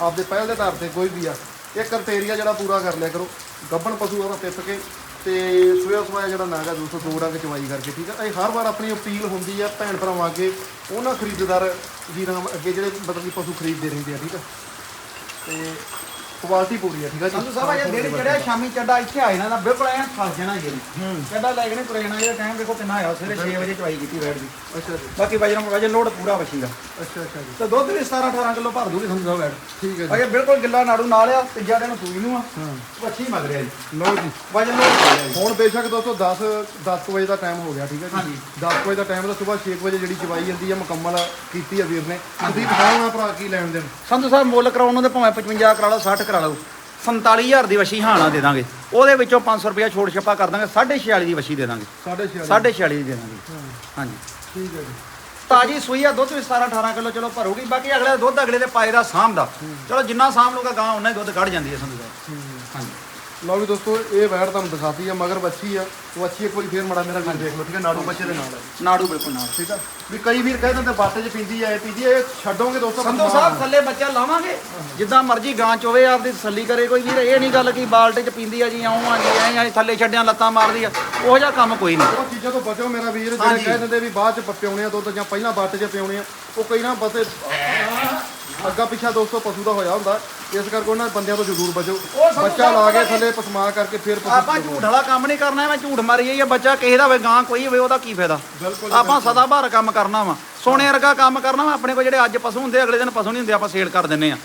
ਆਪਦੇ ਪਹਿਲ ਦੇ ਆਧਾਰ ਤੇ ਕੋਈ ਵੀ ਆ, ਇਹ ਕਰਟੇਰੀਆ ਜਿਹੜਾ ਪੂਰਾ ਕਰ ਲਿਆ ਕਰੋ। ਗੱਬਣ ਪਸ਼ੂ ਉਹਦਾ ਟਿੱਪ ਕੇ। ਤੇ ਸਵੇਸ ਵਾਇਆ ਜਿਹੜਾ ਨਾਗਾ ਦੋਸਤੋ, ਦੋ ਡੰਗ ਚੁਬਾਈ ਕਰਕੇ, ਠੀਕ ਆ? ਇਹ ਹਰ ਵਾਰ ਆਪਣੀ ਅਪੀਲ ਹੁੰਦੀ ਆ ਭੈਣ ਭਰਾਵਾਂ ਅੱਗੇ, ਉਹਨਾਂ ਖਰੀਦਦਾਰ ਵੀਰਾਂ ਅੱਗੇ ਜਿਹੜੇ ਮਤਲਬ ਕਿ ਪਸ਼ੂ ਖਰੀਦਦੇ ਰਹਿੰਦੇ ਆ, ਠੀਕ ਆ? ਤੇ ਕੁਆਲਿਟੀ ਪੂਰੀ ਹੈ ਠੀਕ ਹੈ ਜੀ? ਸੰਧੂ ਸਾਹਿਬ ਇਹ ਜਿਹੜੇ ਜਿਹੜੇ ਸ਼ਾਮੀ ਚੱਡਾ ਇੱਥੇ ਆਏ ਨਾ ਨਾ ਬਿਲਕੁਲ ਐਂ ਫਸ ਜਾਣਾ ਜੀ ਚੱਡਾ ਲੈ ਕੇ ਨਹੀਂ ਤੁਰੇ ਜਾਣਾ ਇਹ ਟਾਈਮ ਦੇਖੋ ਕਿੰਨਾ ਆਇਆ ਸਵੇਰੇ 6 ਵਜੇ ਚਵਾਈ ਕੀਤੀ ਬੈਠ ਦੀ। ਅੱਛਾ ਜੀ। ਬਾਕੀ ਵਜਨ ਵਜਨ ਲੋਡ ਪੂਰਾ ਵਸ਼ੀ ਦਾ ਅੱਛਾ ਅੱਛਾ ਜੀ। ਤੇ ਦੁੱਧ ਵੀ 17 18 ਕਿਲੋ ਭਰ ਦੂਗੀ ਸੰਧੂ ਸਾਹਿਬ ਬੈਠ। ਠੀਕ ਹੈ ਜੀ। ਅਜੇ ਬਿਲਕੁਲ ਗਿੱਲਾ ਨਾੜੂ ਨਾਲ ਆ ਤੀਜਾ ਦਿਨ ਸੂਈ ਨੂੰ ਆ। ਵੱਛੀ ਮਗ ਰਿਹਾ ਜੀ। ਲਓ ਜੀ। ਵਜਨ ਲੋਡ ਹੁਣ ਬੇਸ਼ੱਕ ਦੋਸਤੋ 10 10 ਵਜੇ ਦਾ ਟਾਈਮ ਹੋ ਗਿਆ ਠੀਕ ਹੈ ਜੀ? ਹਾਂਜੀ। 10 ਵਜੇ ਦਾ ਟਾਈਮ ਦਾ ਸਵੇਰ 6 ਵਜੇ ਜਿਹੜੀ ਚਵਾਈ ਜਾਂਦੀ ਹੈ ਮੁਕੰਮਲ ਕੀਤੀ ਹੈ ਵੀਰ ਨੇ। ਤੁਸੀਂ ਦਿਖਾਉਣਾ ਭਰਾ ਕੀ ਲੈਣ ਦੇਣ। ਸੰਧੂ ਸਾਹਿਬ ਮੁੱਲ ਕਰਾਉਣ ਨੂੰ ਤੇ ਭਾਵੇਂ 55 ਕਰਾ ਲਓ 60 ਕਰਾ ਲਓ 47000 ਦੀ ਵਸ਼ੀ ਹਾਣਾ ਦੇ ਦਾਂਗੇ। ਉਹਦੇ ਵਿੱਚੋਂ 500 ਰੁਪਇਆ ਛੋੜ ਛੱਪਾ ਕਰ ਦਾਂਗੇ 46 ਦੀ ਵਸ਼ੀ ਦੇ ਦਾਂਗੇ। 6.5 46 ਦੀ ਦੇ ਦਾਂਗੇ। ਹਾਂਜੀ। ਠੀਕ ਹੈ ਜੀ। ਤਾਜੀ ਸੂਈ ਆ ਦੁੱਧ ਵੀ 17 18 ਕਿਲੋ ਚਲੋ ਭਰੂਗੀ ਬਾਕੀ ਅਗਲੇ ਦਾ ਦੁੱਧ ਅਗਲੇ ਦੇ ਪਾਏ ਦਾ ਸਾਂਭ ਦਾ। ਚਲੋ ਜਿੰਨਾ ਸਾਂਭ ਲੂਗਾ ਗਾਂ ਉਹਨਾਂ ਹੀ ਦੁੱਧ ਕੱਢ ਜਾਂਦੀ ਹੈ ਹਾਂਜੀ ਲਓ ਵੀ ਦੋਸਤੋ ਇਹ ਵੈੜ ਤੁਹਾਨੂੰ ਦਿਖਾਤੀ ਆ ਮਗਰ ਬੱਚੀ ਆ। ਉਹ ਬੱਚੀ ਇੱਕ ਵਾਰੀ ਫੇਰ ਮੜਾ ਮੇਰਾ ਵੀਰ ਦੇਖ ਲਓ ਠੀਕ ਹੈ ਨਾੜੂ ਬੱਚੇ ਦੇ ਨਾਲ ਹੈ ਨਾੜੂ ਬਿਲਕੁਲ ਨਾਲ। ਠੀਕ ਆ? ਵੀ ਕਈ ਵੀਰ ਕਹਿੰਦੇ ਨੇ ਬਾਟੇ 'ਚ ਪੀਂਦੀ ਆ ਇਹ ਪੀਂਦੀ ਆ ਇਹ ਛੱਡੋਗੇ ਦੋਸਤੋ? ਸੰਧੂ ਸਾਹਿਬ ਥੱਲੇ ਬੱਚਾ ਲਾਵਾਂਗੇ। ਜਿੱਦਾਂ ਮਰਜ਼ੀ ਗਾਂ ਚੋਵੇ ਆਪਦੀ ਤਸੱਲੀ ਕਰੇ ਕੋਈ ਵੀਰ ਇਹ ਨਹੀਂ ਗੱਲ ਕਿ ਬਾਲਟੇ 'ਚ ਪੀਂਦੀ ਆ ਜੀ ਆਉਂ ਆ ਜੀ ਐਂ ਆ ਥੱਲੇ ਛੱਡਿਆਂ ਲੱਤਾਂ ਮਾਰਦੀ ਆ। ਉਹੋ ਜਿਹਾ ਕੰਮ ਕੋਈ ਨਹੀਂ। ਉਹ ਚੀਜ਼ਾਂ ਤੋਂ ਬਚੋ ਮੇਰਾ ਵੀਰ ਜਿਹੜੇ। ਕਹਿ ਦਿੰਦੇ ਵੀ ਬਾਅਦ 'ਚ ਪਿਉਣੇ ਆ ਦੁੱਧ ਜਾਂ ਪਹਿਲਾਂ ਬਾਟੇ 'ਚ ਪਿਉਣੇ ਆ ਉਹ ਕਈ ਨਾ ਬਸੇ ਅੱਗਾ ਪਿੱਛਾ ਦੋਸਤੋ ਪਸ਼ੂ ਦਾ ਹੋਇਆ ਹੁੰਦਾ। ਇਸ ਕਰਕੇ ਉਹਨਾਂ ਬੰਦਿਆਂ ਤੋਂ ਜ਼ਰੂਰ ਬਚੋ। ਬੱਚਾ ਲਾ ਕੇ ਥੱਲੇ ਪਸਮਾ ਕਰਕੇ ਫਿਰ ਆਪਾਂ ਝੂਠ ਵਾਲਾ ਕੰਮ ਨਹੀਂ ਕਰਨਾ ਮੈਂ ਝੂਠ ਮਾਰੀ ਜਾਈਏ ਬੱਚਾ ਕਿਸੇ ਦਾ ਹੋਵੇ ਗਾਂ ਕੋਈ ਹੋਵੇ ਉਹਦਾ ਕੀ ਫਾਇਦਾ? ਆਪਾਂ ਸਦਾ ਭਾਰ ਕੰਮ ਕਰਨਾ ਵਾ। ਸੋਨੇ ਵਰਗਾ ਕੰਮ ਕਰਨਾ ਵਾ ਆਪਣੇ ਕੋਲ ਜਿਹੜੇ ਅੱਜ ਪਸ਼ੂ ਹੁੰਦੇ ਅਗਲੇ ਦਿਨ ਪਸ਼ੂ ਨਹੀਂ ਹੁੰਦੇ ਆਪਾਂ ਸੇਲ ਕਰ ਦਿੰਨੇ ਆ।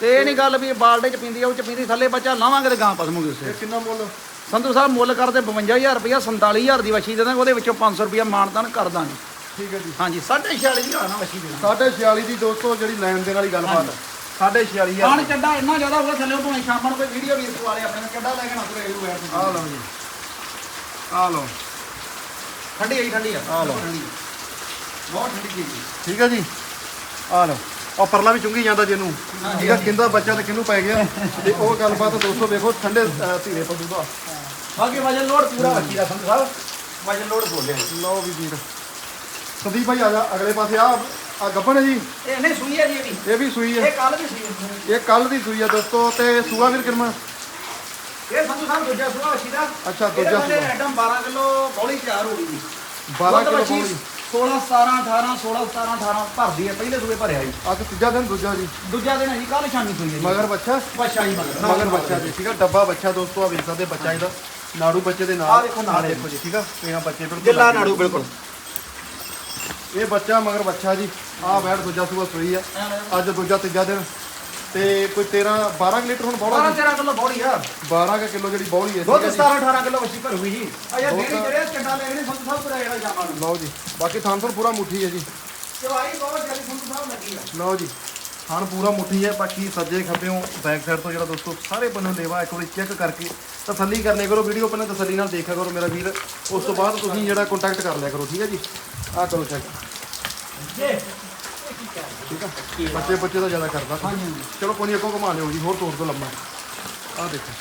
ਤੇ ਇਹ ਨਹੀਂ ਗੱਲ ਵੀ ਬਾਲਟੇ 'ਚ ਪੀਂਦੀ ਆ ਉਹ 'ਚ ਪੀਂਦੀ ਥੱਲੇ ਬੱਚਾ ਲਾਵਾਂਗੇ ਤੇ ਗਾਂ ਪਸਮੂਗੀ ਉਸੇ। ਕਿੰਨਾ ਮੁੱਲ? ਸੰਧੂ ਸਾਹਿਬ ਮੁੱਲ ਕਰਦੇ 52000 ਰੁਪਇਆ 47000 ਦੀ ਵਛੀ ਦੇ ਦਾਂਗੇ ਉਹਦੇ ਵਿੱਚੋਂ 500 ਰੁਪਇਆ ਮਾਨਦਾਨ ਕਰ ਦਾਂਗੇ। ਠੀਕ ਹੈ ਜੀ। ਹਾਂਜੀ 46 ਦੀ ਆਣਾ ਵਛੀ ਦੇ ਸਾਢੇ 46 ਦੀ ਦੋਸਤੋ ਜਿਹੜੀ ਲੈਣ ਦੇਣ ਵਾਲੀ ਗੱਲਬਾਤ। ਹੈ ਸਾਢੇ 46 ਹਜ਼ਾਰ ਆਣ ਚੱਡਾ ਇੰਨਾ ਜ਼ਿਆਦਾ ਹੋਗਾ ਥੱਲੇ ਉਹ ਭਾਵੇਂ ਸ਼ਾਮਾਂ ਨੂੰ ਕੋਈ ਵੀਡੀਓ ਵੀਰ ਪਵਾ ਲੇ ਆਪਣੇ ਨੂੰ ਚੱਡਾ ਲੈ ਕੇ ਨਾ ਤੁਰੇ ਇਹਨੂੰ ਬੈਠ ਆ ਲਓ ਜੀ। ਆ ਲਓ। ਠੰਡੀ ਆਈ ਠੰਡੀ ਆ। ਆ ਲਓ। ਠੰਡੀ। ਬਹੁਤ ਠੰਡੀ ਚੀਜ਼ ਠੀਕ ਹੈ ਜੀ? ਆ ਲਓ। ਉਹ ਪਰਲਾ ਵੀ ਚੁੰਗੀ ਜਾਂਦਾ ਜਿਹਨੂੰ ਠੀਕ ਹੈ ਕਿੰਦਾ ਬੱਚਾ ਤੇ ਕਿਹਨੂੰ ਪੈ ਗਿਆ। ਤੇ ਉਹ ਗੱਲਬਾਤ ਦੋਸਤੋ ਵੇਖੋ ਠੰਡੇ ਅ, ਧੀਰੇ ਪਸ਼ੂ ਦਾ ਬਾਕੀ ਵਜਨ ਲੋਡ ਪੂਰਾ ਵਛੀ ਦਾ ਸੰਧੂ ਸਾਹਿਬ। ਵਜਨ ਲੋਡ ਬੋਲਿਆ ਲਓ ਵੀ ਵੀਰ। ਸੰਦੀਪ ਭਾਈ ਆ ਜਾ ਅਗਲੇ ਪਾਸੇ। ਆ ਆ ਗੱਬਣ ਹੈ ਜੀ? ਇਹ ਨਹੀਂ ਸੂਈ ਹੈ ਜੀ ਇਹ ਵੀ। ਇਹ ਵੀ ਸੂਈ ਹੈ। ਇਹ ਕੱਲ ਵੀ ਸੂਈ ਇਹ ਕੱਲ ਦੀ ਸੂਈ ਹੈ ਦੋਸਤੋ ਤੇ ਸੂਆ ਵੀਰ ਕਿਰਮਾ? ਇਹ ਸੰਧੂ ਸਾਹਿਬ ਦੂਜਾ ਸੂਆ ਵਛੀ ਦਾ ਅੱਛਾ, ਦੂਜਾ ਸੂਆ। ਐਟਮ 12 ਕਿਲੋ ਬੌਲੀ ਤਿਆਰ ਹੋ ਗਈ ਜੀ। 12 ਕਿਲੋ ਵਛੀ ਬੋਲੀ। 16 17 18 16 17 18 ਭਰਦੀ ਹੈ ਪਹਿਲੇ ਸੂਏ ਭਰਿਆ ਜੀ। ਅੱਜ ਤੀਜਾ ਦਿਨ ਦੂਜਾ ਜੀ। ਦੂਜਾ ਦਿਨ ਹੈ ਜੀ ਕੱਲ ਸ਼ਾਮੀ ਸੂਈ ਹੈ ਜੀ। ਮਗਰ ਬੱਚਾ ਬੱਚਾ ਜੀ ਮਗਰ। ਮਗਰ ਬੱਚਾ ਜੀ ਠੀਕ ਹੈ ਡੱਬਾ ਬੱਚਾ ਦੋਸਤੋ ਆ ਵੇਖ ਸਕਦੇ ਬੱਚਾ ਇਹਦਾ। ਨਾੜੂ ਬੱਚੇ ਦੇ ਨਾਲ। ਆਹ ਦੇਖੋ ਨਾਲ ਦੇਖੋ ਜੀ ਠੀਕ ਆ? ਇਹ ਆ ਬੱਚੇ ਬਿਲਕੁਲ ਗਿੱਲਾ ਨਾੜੂ ਬਿਲਕੁਲ। ਇਹ ਬੱਚਾ ਮਗਰ ਬੱਚਾ ਜੀ। ਆਹ ਬੈਠ ਦੂਜਾ ਸੂਆ ਸੂਈ ਆ। ਅੱਜ ਦੂਜਾ ਤੀਜਾ ਦਿਨ। ਤੇ ਕੋਈ 13 12 ਕੁ ਲੀਟਰ ਹੁਣ ਬੌਲਾ 12 13 ਕਿਲੋ ਬੌਲੀ ਆ। 12 ਕੁ ਕਿਲੋ ਜਿਹੜੀ ਬੌਲੀ ਹੈ ਦੁੱਧ ਠੀਕ ਹੈ 17 18 ਕਿਲੋ ਵਛੀ ਭਰੂਗੀ ਜੀ ਦੁੱਧ- ਦੇਣੀ ਜਿਹੜੇ ਚੰਡਾ ਲੈ ਗਏ ਸੰਤ ਸਾਹਿਬ ਕਰਾਇਆ ਜਾਵਾਂ ਜੀ। ਲਓ ਜੀ ਬਾਕੀ ਤੋਂ ਪੂਰਾ ਮੁੱਠੀ ਹੈ ਜੀ। ਚਵਾਈ ਬਹੁਤ ਜਲਦੀ ਸੰਤ ਸਾਹਿਬ ਲੱਗੀ ਆ। ਲਓ ਜੀ ਥਾਨ ਪੂਰਾ ਮੁੱਠੀ ਹੈ। ਬਾਕੀ ਸੱਜੇ ਖੱਬਿਓਂ ਬੈਕ ਸਾਈਡ ਤੋਂ ਜਿਹੜਾ ਦੋਸਤੋ ਸਾਰੇ ਬੰਨੋਂ ਲੇਵਾ ਇੱਕ ਵਾਰੀ ਚੈੱਕ ਕਰਕੇ ਤਸੱਲੀ ਕਰਨੇ ਕਰੋ। ਵੀਡੀਓ ਪਹਿਲਾਂ ਤਸੱਲੀ ਨਾਲ ਦੇਖਿਆ ਕਰੋ ਮੇਰਾ ਵੀਰ। ਉਸ ਤੋਂ ਬਾਅਦ ਤੁਸੀਂ ਜਿਹੜਾ ਕੰਟੈਕਟ ਕਰ ਲਿਆ ਕਰੋ ਠੀਕ ਹੈ ਜੀ? ਆਹ ਕਰੋ ਚੈੱਕ ਠੀਕ ਆ ਬੱਚੇ ਬੱਚੇ ਦਾ ਜ਼ਿਆਦਾ ਕਰਦਾ। ਹਾਂਜੀ ਚਲੋ, ਕੋਈ ਨਹੀਂ, ਅੱਗੋਂ ਘੁਮਾ ਲਿਓ ਜੀ, ਹੋਰ ਤੋੜ ਦੋ ਲੰਮਾ। ਆਹ ਦੇਖੋ।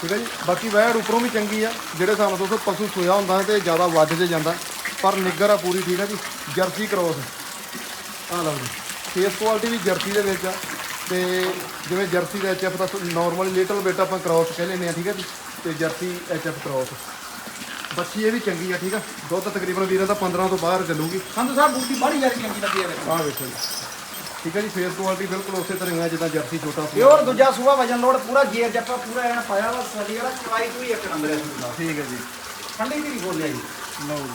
ਠੀਕ ਹੈ ਜੀ, ਬਾਕੀ ਵੈੜ ਉੱਪਰੋਂ ਵੀ ਚੰਗੀ ਆ, ਜਿਹੜੇ ਹਿਸਾਬ ਨਾਲ ਦੋਸਤੋ ਪਸ਼ੂ ਸੋਇਆ ਹੁੰਦਾ ਤੇ ਜ਼ਿਆਦਾ ਵੱਧ ਜੇ ਜਾਂਦਾ, ਪਰ ਨਿੱਗਰ ਆ, ਪੂਰੀ ਠੀਕ ਹੈ ਜੀ, ਜਰਸੀ ਕ੍ਰੋਸ ਆਹ ਲਓ ਜੀ ਫੇਸ ਕੁਆਲਿਟੀ ਵੀ ਜਰਸੀ ਦੇ ਵਿੱਚ ਆ, ਤੇ ਜਿਵੇਂ ਜਰਸੀ ਦਾ ਐਚਐਫ ਦਾ ਨਾਰਮਲੀ ਲਿਟਲ ਬੇਟ ਆਪਾਂ ਕ੍ਰੋਸ ਕਹਿ ਲੈਂਦੇ ਆ, ਠੀਕ ਹੈ ਜੀ, ਤੇ ਜਰਸੀ ਐਚਐਫ ਕ੍ਰੋਸ ਬੱਚੀ ਇਹ ਵੀ ਚੰਗੀ ਆ ਠੀਕ ਆ? ਦੁੱਧ ਤਕਰੀਬਨ ਵੀਰਾਂ ਦਾ 15 ਤੋਂ ਬਾਹਰ ਚੱਲੂਗੀ। ਸੰਤ ਸਾਹਿਬ ਬੂਟੀ ਬੜੀ ਯਾਰੀ ਚੰਗੀ ਲੱਗੀ ਆ ਵੇਖੋ। ਆਹ ਵੇਖੋ ਜੀ। ਠੀਕ ਹੈ ਜੀ ਫੇਸ ਕੁਆਲਿਟੀ ਬਿਲਕੁਲ ਉਸੇ ਤਰ੍ਹਾਂ ਹੀ ਆ ਜਿੱਦਾਂ ਜਰਸੀ ਛੋਟਾ ਸੀ। ਪਿਓਰ ਦੂਜਾ ਸੂਆ ਵਜਨ ਲੋਡ ਪੂਰਾ ਜੇਰ ਜੱਪਾ ਪੂਰਾ ਐਨ ਪਾਇਆ ਵਾ ਸਲੀ ਵਾਲਾ ਚਵਾਈ ਤੂੰ ਇੱਕ ਨੰਬਰ ਹੈ ਸਾਹਿਬ ਠੀਕ ਹੈ ਜੀ। ਠੰਡੀ ਵੀ ਬੋਲਿਆ ਜੀ। ਲਓ ਜੀ।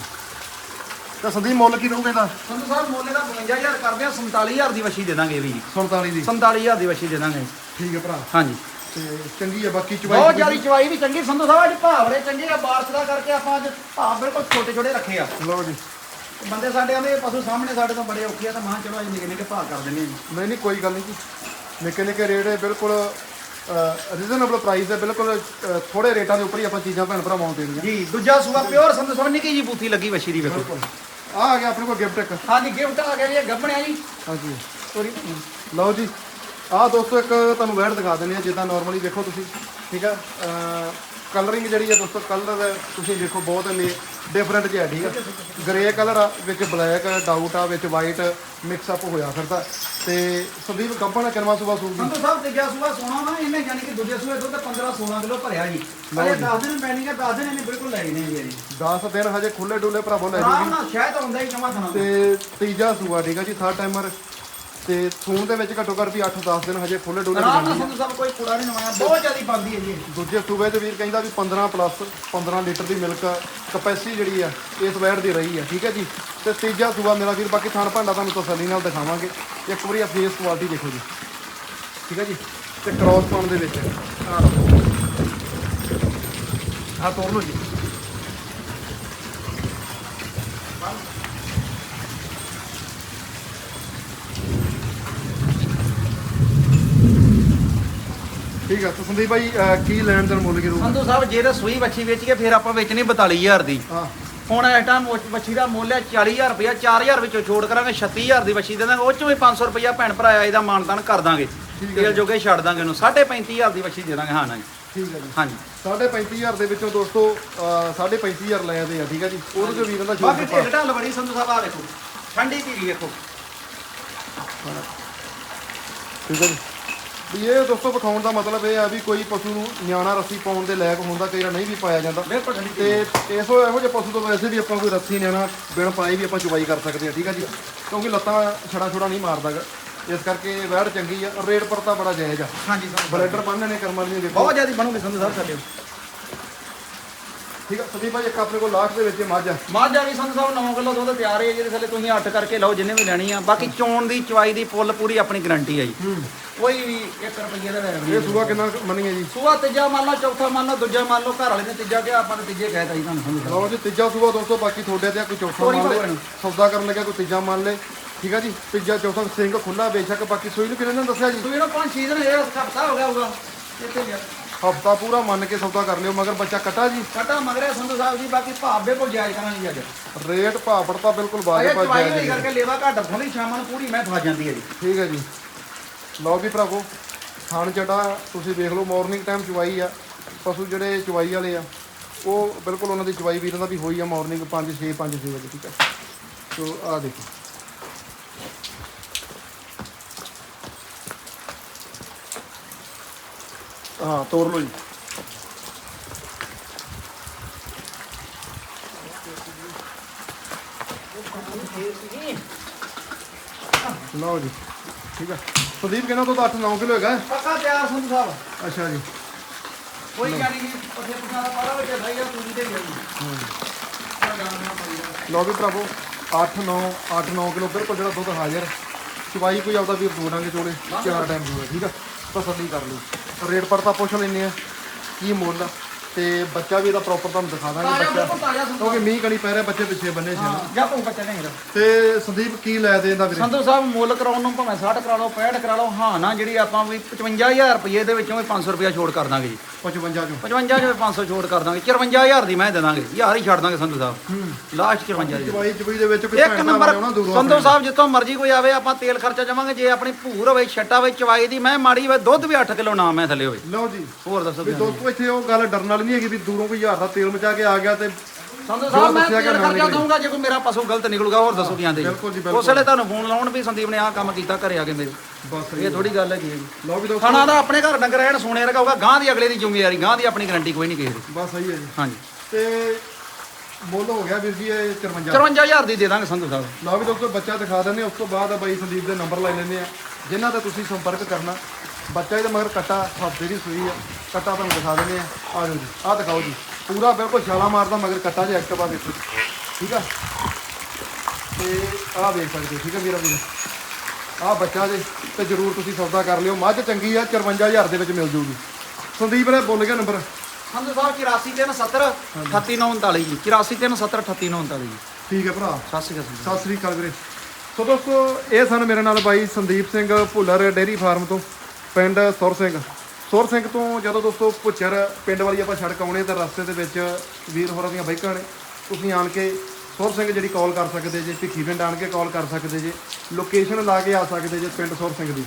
ਤਾਂ ਸੰਦੀਪ ਮੁੱਲ ਕੀ ਰਹੂਗਾ ਇਹਦਾ? ਸੰਤ ਸਾਹਿਬ ਮੋਲੇ ਦਾ 55000 ਕਰਦੇ ਆ 47000 ਦੀ ਵਛੀ ਦੇ ਦਾਂਗੇ ਵੀ ਜੀ। 47 ਦੀ। 47000 ਦੀ ਵਛੀ ਦੇ ਦਾਂਗੇ। ਠੀਕ ਹੈ ਭਰਾ। ਹਾਂਜੀ। ਤੇ ਚੰਗੀ ਆ ਬਾਕੀ ਚਵਾਈ ਬਹੁਤ ਜ਼ਿਆਦਾ ਚਵਾਈ ਵੀ ਚੰਗੀ ਸੰਧੂ ਸਾਹਿਬ ਅੱਜ ਭਾਅ ਬੜੇ ਚੰਗੇ ਆ ਬਾਰਸ਼ ਦਾ ਕਰਕੇ ਆਪਾਂ ਅੱਜ ਭਾਅ ਬਿਲਕੁਲ ਛੋਟੇ ਛੋਟੇ ਰੱਖੇ ਆ। ਲਓ ਜੀ। ਬੰਦੇ ਸਾਡੇ ਆਂਦੇ ਪਸ਼ੂ ਸਾਹਮਣੇ ਸਾਡੇ ਤੋਂ ਬੜੇ ਔਖੇ ਆ ਤਾਂ ਮਾਂ ਚਲੋ ਅੱਜ ਨਿੱਕੇ ਨਿੱਕੇ ਭਾਅ ਕਰ ਦਿੰਦੇ ਆ ਨਹੀਂ ਨਹੀਂ ਕੋਈ ਗੱਲ ਨਹੀਂ ਜੀ। ਨਿੱਕੇ ਨਿੱਕੇ ਰੇਟ ਹੈ ਬਿਲਕੁਲ ਰੀਜ਼ਨੇਬਲ ਪ੍ਰਾਈਸ ਹੈ ਬਿਲਕੁਲ ਥੋੜੇ ਰੇਟਾਂ ਦੇ ਉੱਪਰ ਹੀ ਆਪਾਂ ਚੀਜ਼ਾਂ ਭੈਣ ਭਰਾਵਾਂ ਨੂੰ ਦੇਣੀਆਂ। ਜੀ ਦੂਜਾ ਸੂਆ ਪਿਓਰ ਸੰਧੂ ਸਾਹਿਬ ਨਿੱਕੀ ਜੀ ਬੂਥੀ ਲੱਗੀ ਵਛੀ ਦੀ ਵੇਖੋ। ਬਿਲਕੁਲ। ਆ ਆ ਗਿਆ ਆਪਣੇ ਕੋਲ ਗਿਫਟ ਇੱਕ। ਹਾਂਜੀ ਗਿਫਟ ਆ ਗਿਆ ਜੀ ਇਹ ਗੱਭਣਿਆ ਜੀ। ਹਾਂਜੀ। ਸੋਰੀ ਲਓ ਜੀ। ਆਹ ਦੋਸਤੋ ਇੱਕ ਤੁਹਾਨੂੰ ਵੈੜ ਦਿਖਾ ਦਿੰਦੇ ਆ ਜਿੱਦਾਂ ਨਾਰਮਲੀ ਦੇਖੋ ਤੁਸੀਂ ਠੀਕ ਹੈ ਕਲਰਿੰਗ ਜਿਹੜੀ ਹੈ ਦੋਸਤੋ ਕਲਰ ਤੁਸੀਂ ਦੇਖੋ ਬਹੁਤ ਨੇ ਡਿਫਰੈਂਟ ਜਿਹਾ ਠੀਕ ਹੈ ਗ੍ਰੇ ਕਲਰ ਆ ਵਿੱਚ ਬਲੈਕ ਡਾਊਟ ਆ ਵਿੱਚ ਵਾਈਟ ਮਿਕਸ ਅਪ ਹੋਇਆ ਫਿਰਦਾ। ਤੇ ਸੰਦੀਪ ਕੰਪਨ ਕਿੰਨਾ ਸੁਬਾ ਸਾਹਿਬ ਸੂਆ? ਸੋਣਾ ਵਾ ਇਹਨੇ ਯਾਨੀ ਕਿ ਦੂਜੇ ਸੂਏ ਦੁੱਧ 15 16 ਕਿਲੋ ਭਰਿਆ ਜੀ ਅਜੇ 10 ਦਿਨ ਪੈਣੀ ਹੈ 10 ਦਿਨ ਇਹਨੇ ਬਿਲਕੁਲ ਲੈ ਨੇ ਜੀ 10 ਦਿਨ ਹਜੇ ਖੁੱਲੇ ਡੁੱਲੇ ਭਰਾਵੋ ਲੈ ਜੂਗੀ। ਨਾਲ ਸ਼ਾਇਦ ਆਉਂਦਾ ਹੀ ਖਾਣਾ। ਤੇ ਤੀਜਾ ਸੂਆ ਠੀਕ ਹੈ ਜੀ ਥਰਡ ਟਾਈਮਰ ਤੇ ਸੂਣ ਦੇ ਵਿੱਚ ਘੱਟੋ ਘੱਟ ਵੀ 8-10 ਦਿਨ ਹਜੇ ਫੁੱਲ ਡੋਲੇ ਆਰਾਮ ਨਾਲ ਸੰਧੂ ਸਾਹਿਬ ਕੋਈ ਕੂੜਾ ਨਹੀਂ ਨਵਾਇਆ ਬਹੁਤ ਜ਼ਿਆਦਾ ਬੰਦੀ ਹੈ ਜੀ ਇਹ। ਦੂਜੇ ਸੂਬੇ ਤੇ ਵੀਰ ਕਹਿੰਦਾ ਵੀ 15 ਪਲੱਸ 15 ਲੀਟਰ ਦੀ ਮਿਲਕ ਕਪੈਸਿਟੀ ਜਿਹੜੀ ਆ ਇਸ ਵੈਟ ਦੀ ਰਹੀ ਆ ਠੀਕ ਹੈ ਜੀ? ਤੇ ਤੀਜਾ ਸੂਬਾ ਮੇਰਾ ਵੀਰ ਬਾਕੀ ਥਣ ਭਾਂਡਾ ਤੁਹਾਨੂੰ ਤਸੱਲੀ ਨਾਲ ਦਿਖਾਵਾਂਗੇ। ਇੱਕ ਵਾਰੀ ਆ ਫੇਸ ਕੁਆਲਿਟੀ ਦੇਖੋ ਜੀ। ਠੀਕ ਹੈ ਜੀ? ਤੇ ਕ੍ਰਾਸ ਪਾਉਣ ਦੇ ਵਿੱਚ। ਆ ਲਓ। ਆ ਤੋੜ ਲਓ ਜੀ। ਠੀਕ ਆ ਤਾਂ ਸੰਦੀਪ ਭਾਈ ਅਹ ਕੀ ਲੈਣ ਦੇਣ ਮੁੱਲ ਕੀ ਰਹੂਗਾ ਸੰਧੂ ਸਾਹਿਬ ਜੇ ਤਾਂ ਸੂਈ ਵੱਛੀ ਵੇਚ ਕੇ ਫਿਰ ਆਪਾਂ ਵੇਚਣੀ 42000 ਦੀ। ਹਾਂ। ਹੁਣ ਇਸ ਟਾਈਮ ਵੱਛੀ ਦਾ ਮੁੱਲ ਹੈ 40000 ਰੁਪਇਆ 4000 ਵਿੱਚੋਂ ਛੋੜ ਕਰਾਂਗੇ 36000 ਦੀ ਵੱਛੀ ਦੇ ਦਾਂਗੇ ਉਹ ਚੋਂ ਵੀ 500 ਰੁਪਇਆ ਭੈਣ ਭਰਾ ਇਹਦਾ ਮਾਨਤਾਨ ਕਰ ਦਾਂਗੇ। ਠੀਕ ਹੈ ਤੇਲ। ਜੋਗੇ ਛੱਡ ਦਾਂਗੇ ਉਹਨੂੰ 35000 ਦੀ ਵੱਛੀ ਦੇ ਦਾਂਗੇ ਹਾਂ ਨਾ ਜੀ। ਠੀਕ ਹੈ ਜੀ। ਹਾਂਜੀ। ਸਾਢੇ 35000 ਦੇ ਵਿੱਚੋਂ ਦੋਸਤੋ ਅਹ ਸਾਢੇ 35000 ਲੈ ਆਦੇ ਆ ਠੀਕ ਹੈ ਜੀ। ਉਹਦੇ ਜੋ ਵੀਰਾਂ ਦਾ ਬਾਕੀ ਢਿੱਡ ਢੱਲ ਬੜੀ ਸੰਧੂ ਸਾਹਿਬ ਆ ਦੇਖੋ। ਠੰਡੀ ਧੀਰੀ ਵੇਖੋ। ਠੀਕ ਹੈ ਜੀ। ਵੀ ਇਹ ਦੋਸਤੋ ਵਿਖਾਉਣ ਦਾ ਮਤਲਬ ਇਹ ਆ ਵੀ ਕੋਈ ਪਸ਼ੂ ਨੂੰ ਨਿਆਣਾ ਰੱਸੀ ਪਾਉਣ ਦੇ ਲਾਇਕ ਹੁੰਦਾ ਕਈ ਵਾਰ ਨਹੀਂ ਵੀ ਪਾਇਆ ਜਾਂਦਾ। ਬਿਲਕੁਲ ਠੰਡੀ ਤੇ ਇਹੋ ਇਹੋ ਜਿਹੇ ਪਸ਼ੂ ਤੋਂ ਵੈਸੇ ਵੀ ਆਪਾਂ ਕੋਈ ਰੱਸੀ ਨਿਆਣਾ ਬਿਨ ਪਾਏ ਵੀ ਆਪਾਂ ਚੁਬਾਈ ਕਰ ਸਕਦੇ ਆ ਠੀਕ ਹੈ ਜੀ? ਕਿਉਂਕਿ ਲੱਤਾਂ ਛੜਾ ਛੜਾ ਨਹੀਂ ਮਾਰਦਾਗਾ। ਇਸ ਕਰਕੇ ਵੈੜ ਚੰਗੀ ਆ ਰੇਟ ਪਰ ਤਾਂ ਬੜਾ ਜਾਇਜ਼ ਆ। ਹਾਂਜੀ ਸਾਹਿਬ। ਬਲੈਡਰ ਬੰਨ੍ਹਣੇ ਨੇ ਕਰਮਾਂ ਦੇਖੋ। ਬਹੁਤ ਜ਼ਿਆਦਾ ਬਣੂਗੇ ਸੰਧੂ ਸਾਹਿਬ ਸਾਡੇ। ਠੀਕ ਆ ਸੰਦੀਪ ਭਾਈ ਇੱਕ ਆਪਣੇ ਕੋਲ ਲਾਸਟ ਦੇ ਵਿੱਚ ਇਹ ਮੱਝ ਆ। ਮਾਝਾ ਵੀ ਸੰਧੂ ਸਾਹਿਬ 9 ਕਿਲੋ ਦੁੱਧ ਤਿਆਰ ਹੈ ਜਿਹਦੇ ਥੱਲੇ ਤੁਸੀਂ ਅੱਟ ਕਰਕੇ ਲਓ ਜਿੰਨੇ ਵੀ ਲੈਣੀ ਆ। ਬਾਕੀ ਚੋਣ ਦੀ ਚਵਾਈ ਦੀ ਫੁੱਲ ਪੂਰੀ ਆਪਣੀ ਗਾਰੰਟੀ ਹੈ ਜੀ। ਕੋਈ ਵੀ 1 ਰੁਪਏ ਦਾ ਵੈਰ ਇਹ ਨਹੀਂ ਸੂਆ ਕਿੰਨਾ ਮੰਨੀਏ ਜੀ? ਸੂਆ ਤੀਜਾ ਮੰਨ ਲਓ ਚੌਥਾ ਮੰਨ ਲਓ ਦੂਜਾ ਮੰਨ ਲਓ ਘਰ ਵਾਲੇ ਨੇ ਤੀਜਾ ਕਿਹਾ ਆਪਾਂ ਨੇ ਤੀਜੇ ਕਹਿਤਾ ਜੀ ਤੁਹਾਨੂੰ ਸਾਹਿਬ ਲਓ ਜੀ ਤੀਜਾ ਸੂਆ ਦੋਸਤੋ ਬਾਕੀ ਤੁਹਾਡੇ ਤੇ ਆ, ਕੋਈ ਚੌਥਾ ਮੰਨ ਲੈ। ਸੌਦਾ ਕਰਨ ਲੱਗਿਆ ਕੋਈ ਤੀਜਾ ਮੰਨ ਲੈ। ਠੀਕ ਆ ਜੀ ਤੀਜਾ ਚੌਥਾ ਸਿੰਘ ਖੁੱਲਾ ਬੇਸ਼ੱਕ ਬਾਕੀ ਸੋਈ ਨੂੰ ਕਿਹਨੇ ਨੇ ਦੱਸਿਆ ਜੀ? ਤੂੰ ਇਹਨਾਂ ਪੰਜ ਛੇ ਦਿਨ ਇਹ ਹਫਤਾ ਹੋ ਗਿਆ ਹੋਊਗਾ। ਇੱਥੇ ਗਿਆ ਹਫਤਾ ਪੂਰਾ ਮੰਨ ਕੇ ਸੌਦਾ ਕਰ ਲਿਓ ਮਗਰ ਬੱਚਾ ਕੱਟਾ ਜੀ? ਕਟਾ ਮਗਰੇ ਸੰਧੂ ਸਾਹਿਬ ਜੀ ਬਾਕੀ ਭਾਬੇ ਕੋਲ ਜਾਇਜ਼ ਕਰਾਂਗੇ ਜੀ ਅੱਜ। ਰੇਟ ਭਾਅ ਪੜਤਾ ਬਿਲਕੁਲ ਅਜੇ ਬਾਜੇ ਪਾ ਚਵਾਈ ਹੋਈ ਕਰਕੇ ਲੇਵਾ ਘੱਟ ਥੋੜੀ ਸ਼ਾਮਾਂ ਨੂੰ ਪੂਰੀ ਮੈਂ ਫਸ ਜਾਂਦੀ ਹੈ ਜੀ। ਠੀਕ ਹੈ ਜੀ। ਲਓ ਵੀ ਭਰਾਵੋ ਥਾਣ ਚੜਾ ਤੁਸੀਂ ਵੇਖ ਲਓ ਮਾਰਨਿੰਗ ਟਾਈਮ ਚਵਾਈ ਆ। ਪਸ਼ੂ ਜਿਹੜੇ ਚਵਾਈ ਵਾਲੇ ਆ ਉਹ ਬਿਲਕੁਲ ਉਹਨਾਂ ਦੀ ਚਵਾਈ ਵੀਰਾਂ ਦਾ ਵੀ ਹੋਈ ਆ ਮਾਰਨਿੰਗ 5 6 5 6 ਵਜੇ ਠੀਕ ਹੈ। ਸੋ ਆ ਦੇਖੋ। ਹਾਂ ਤੋੜ ਲਓ ਜੀ ਲਓ ਜੀ ਠੀਕ ਆ ਸੰਦੀਪ ਕਹਿੰਦਾ ਤੋਂ 8-9 ਕਿਲੋ ਹੈਗਾ ਪੱਕਾ ਤਿਆਰ ਸੰਧੂ ਸਾਹਿਬ ਅੱਛਾ ਜੀ ਕੋਈ ਜਾਨੀ ਨਹੀਂ ਪੁੱਠਾ ਦਾ ਪਾਰਾ ਵਿੱਚ ਭਾਈ ਆ ਤੂੰ ਦੇ ਗਈ ਲਓ ਵੀ ਭਰਾਵੋ 8-9 8-9 ਕਿਲੋ ਬਿਲਕੁਲ ਜਿਹੜਾ ਦੁੱਧ ਹਾਜ਼ਰ ਚਵਾਈ ਕੋਈ ਆਪਦਾ ਵੀ ਪੂਰਾਂਗੇ ਚੋਲੇ ਚਾਰ ਟਾਈਮ ਹੋਇਆ ਠੀਕ ਆ ਤਸੱਲੀ ਕਰ ਲਓ ਰੇਟ ਪਰ ਤਾਂ ਪੁੱਛ ਲੈਂਦੇ ਆ ਕੀ ਮੁੱਲ ਆ। ਤੇ ਬੱਚਾ ਵੀ ਇਹਦਾ ਪ੍ਰੋਪਰ ਤੁਹਾਨੂੰ ਦਿਖਾ ਦਾਂਗੇ ਤਾਜ਼ਾ ਬੱਚਾ। ਬਿਲਕੁਲ ਤਾਜ਼ਾ ਸੰਧੂ ਕਿਉਂਕਿ ਮੀਂਹ ਕਣੀ ਪੈ ਰਿਹਾ ਬੱਚੇ ਪਿੱਛੇ ਬੰਨੇ ਸੀ। ਨਾ। ਜਾਂ ਕੋਈ ਬੱਚਾ ਨਹੀਂ ਹੈਗਾ ਤੇ ਸੰਦੀਪ ਕੀ ਲੈ ਦੇ ਇਹਦਾ ਵੀਰੇ? ਸੰਧੂ ਸਾਹਿਬ ਮੁੱਲ ਕਰਾਉਣ ਨੂੰ ਭਾਵੇਂ 60 ਕਰਾ ਲਓ 65 ਕਰਾ ਲਓ ਹਾਂ ਨਾ ਜਿਹੜੀ ਆਪਾਂ ਵੀ 55000 ਰੁਪਏ ਦੇ ਵਿੱਚੋਂ ਵੀ 500 ਰੁਪਏ ਛੋੜ ਕਰ ਦਾਂਗੇ ਜੀ। 55 ਚੋਂ? 55 ਜਿਵੇਂ 500 ਛੋੜ ਕਰ ਦਾਂਗੇ 54000 ਦੀ ਮੈਂ ਦੇ ਦਾਂਗੇ ਯਾਰ ਹੀ ਛੱਡ ਦਾਂਗੇ ਸੰਧੂ ਸਾਹਿਬ। ਲਾਸਟ 54 ਦੀ ਚਵਾਈ ਚਵਾਈ ਦੇ ਵਿੱਚ ਕੋਈ ਇੱਕ ਭੈਣ ਨੰਬਰ ਭਰਾ ਆਉਣਾ ਦੂਰੋਂ ਸੰਧੂ ਆਪਣੇ। ਸਾਹਿਬ ਜਿੱਥੋਂ ਮਰਜ਼ੀ ਕੋਈ ਆਵੇ ਆਪਾਂ ਤੇਲ ਖਰਚਾ ਜਾਵਾਂਗੇ ਜੇ ਆਪਣੀ ਭੂਰ ਹੋਵੇ ਛੱਟਾ ਹੋਵੇ ਚਵਾਈ ਦੀ ਮੈਂ ਮਾੜੀ ਹੋਵੇ ਦੁੱਧ ਵੀ 8 ਕਿਲੋ ਨਾ ਮੈਂ ਥੱਲੇ ਹੋਵੇ। ਲਓ ਜੀ। ਹੋਰ ਦੱਸੋ ਵੀ ਕੀ ਦੋਸਤੋ ਇੱਥੇ ਉਹ ਗੱਲ ਡਰਨ ਵਾਲੀ ਨਹੀਂ ਹੈਗੀ ਵੀ ਦੂਰੋਂ ਕੋਈ ਹਜ਼ਾਰ ਦਾ ਤੇਲ ਮਚਾ ਕੇ ਆ ਗਿਆ ਤੇ ਸੰਧੂ ਸਾਹਿਬ ਮੈਂ ਤੇਲ ਖਰਚਾ। ਦਊਂਗਾ ਜੇ ਕੋਈ ਮੇਰਾ ਪਸ਼ੂ ਗਲਤ ਨਿਕਲੂਗਾ ਹੋਰ ਦੱਸੋ ਕੀ ਆਂਦੇ। ਉਸ ਵੇਲੇ ਤੁਹਾਨੂੰ ਫੋਨ ਲਾਉਣ ਵੀ ਸੰਦੀਪ ਨੇ ਆਹ ਕੰਮ ਕੀਤਾ ਘਰੇ ਆ ਕੇ ਮੇਰੇ। ਬਸ ਇਹ ਥੋੜੀ ਗੱਲ ਹੈਗੀ ਹੈ ਜੀ। ਲਓ ਵੀ ਦੋਸਤੋ। ਖਾਣਾ ਦਾ ਆਪਣੇ ਘਰ ਡੰਗਰ ਰਹਿਣ ਸੋਨੇ ਰਗਾ ਹੋਊਗਾ ਗਾਂ ਦੀ ਅਗਲੇ ਦੀ ਜ਼ਿੰਮੇਵਾਰੀ ਗਾਂ ਦੀ ਆਪਣੀ ਗਾਰੰਟੀ ਕੋਈ ਨਹੀਂ ਕਿਸੇ ਦੀ। ਬਸ ਸਹੀ ਹੈ ਜੀ। ਹਾਂਜੀ। ਤੇ ਮੁੱਲ ਹੋ ਗਿਆ ਵੀਰ ਜੀ ਇਹ 54 54000 ਦੀ ਦੇ ਦਾਂਗੇ ਸੰਧੂ ਸਾਹਿਬ। ਲਓ ਵੀ ਦੋਸਤੋ ਬੱਚਾ ਦਿਖਾ ਦਿੰਦੇ ਉਸ ਤੋਂ ਬਾਅਦ ਬਾਈ ਸੰਦੀਪ ਦੇ ਨੰਬਰ ਲੈ ਲੈਂਦੇ ਆ ਜਿਨ੍ਹਾਂ ਦਾ ਤੁਸੀਂ ਸੰਪਰਕ ਕਰਨਾ ਬੱਚਾ ਇਹਦੇ ਮਗਰ ਕੱਟਾ ਹਫ਼ਤੇ ਦੀ ਸੂਈ ਆ। ਕੱਟਾ ਤੁਹਾਨੂੰ ਦਿਖਾ ਦਿੰਦੇ ਆ। ਆ ਜਾਓ ਜੀ ਆਹ ਦਿਖਾਓ ਜੀ। ਪੂਰਾ ਬਿਲਕੁਲ ਛਾਲਾ ਮਾਰਦਾ ਮਗਰ ਕੱਟਾ ਜੇ ਐਕਟਿਵਾ ਵਿੱਚ। ਠੀਕ ਆ? ਤੇ ਆਹ ਵੇਖ ਸਕਦੇ ਹੋ, ਠੀਕ ਆ ਵੀਰਾ ਵੀਰ ਆਹ ਬੱਚਾ ਜੇ ਤੇ ਜਰੂਰ ਤੁਸੀਂ ਸੌਦਾ ਕਰ ਲਿਓ। ਮੱਝ ਚੰਗੀ ਆ 54000 ਦੇ ਵਿੱਚ ਮਿਲ ਜੂਗੀ। ਸੰਦੀਪ ਨੇ ਬੋਲ ਗਿਆ ਨੰਬਰ। ਸੰਧੂ ਸਾਹਿਬ 84370 38939 ਜੀ। 84370 38939 ਜੀ। ਠੀਕ ਹੈ ਭਰਾ। ਸਤਿ ਸ਼੍ਰੀ ਅਕਾਲ ਸਤਿ ਸ੍ਰੀ ਅਕਾਲ ਵੀਰੇ। ਸੋ ਦੋਸਤੋ ਇਹ ਸਨ ਮੇਰੇ ਨਾਲ ਬਾਈ ਸੰਦੀਪ ਸਿੰਘ ਭੁੱਲਰ ਡੇਰੀ ਫਾਰਮ ਤੋਂ। ਪਿੰਡ ਸੁਰ ਸਿੰਘ। ਸੁਰ ਸਿੰਘ ਤੋਂ ਜਦੋਂ ਦੋਸਤੋ ਪੁੱਛਰ ਪਿੰਡ ਵਾਲੀ ਆਪਾਂ ਸੜਕ ਆਉਣੇ ਤਾਂ ਰਸਤੇ ਦੇ ਵਿੱਚ ਵੀਰ ਹੋਰਾਂ ਦੀਆਂ ਬਾਈਕਾਂ ਨੇ। ਤੁਸੀਂ ਆਣ ਕੇ ਸੁਰ ਸਿੰਘ ਜਿਹੜੀ ਕਾਲ ਕਰ ਸਕਦੇ ਜੇ, ਭਿੱਖੀ ਪਿੰਡ ਆਣ ਕੇ ਕਾਲ ਕਰ ਸਕਦੇ ਜੇ ਲੋਕੇਸ਼ਨ ਲਾ ਕੇ ਆ ਸਕਦੇ ਜੇ ਪਿੰਡ ਸੁਰ ਸਿੰਘ ਦੀ।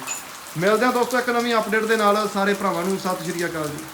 ਮਿਲਦੇ ਹਾਂ ਦੋਸਤੋ ਇੱਕ ਨਵੀਂ ਅਪਡੇਟ ਦੇ ਨਾਲ। ਸਾਰੇ ਭਰਾਵਾਂ ਨੂੰ ਸਤਿ ਸ਼੍ਰੀ ਅਕਾਲ ਜੀ।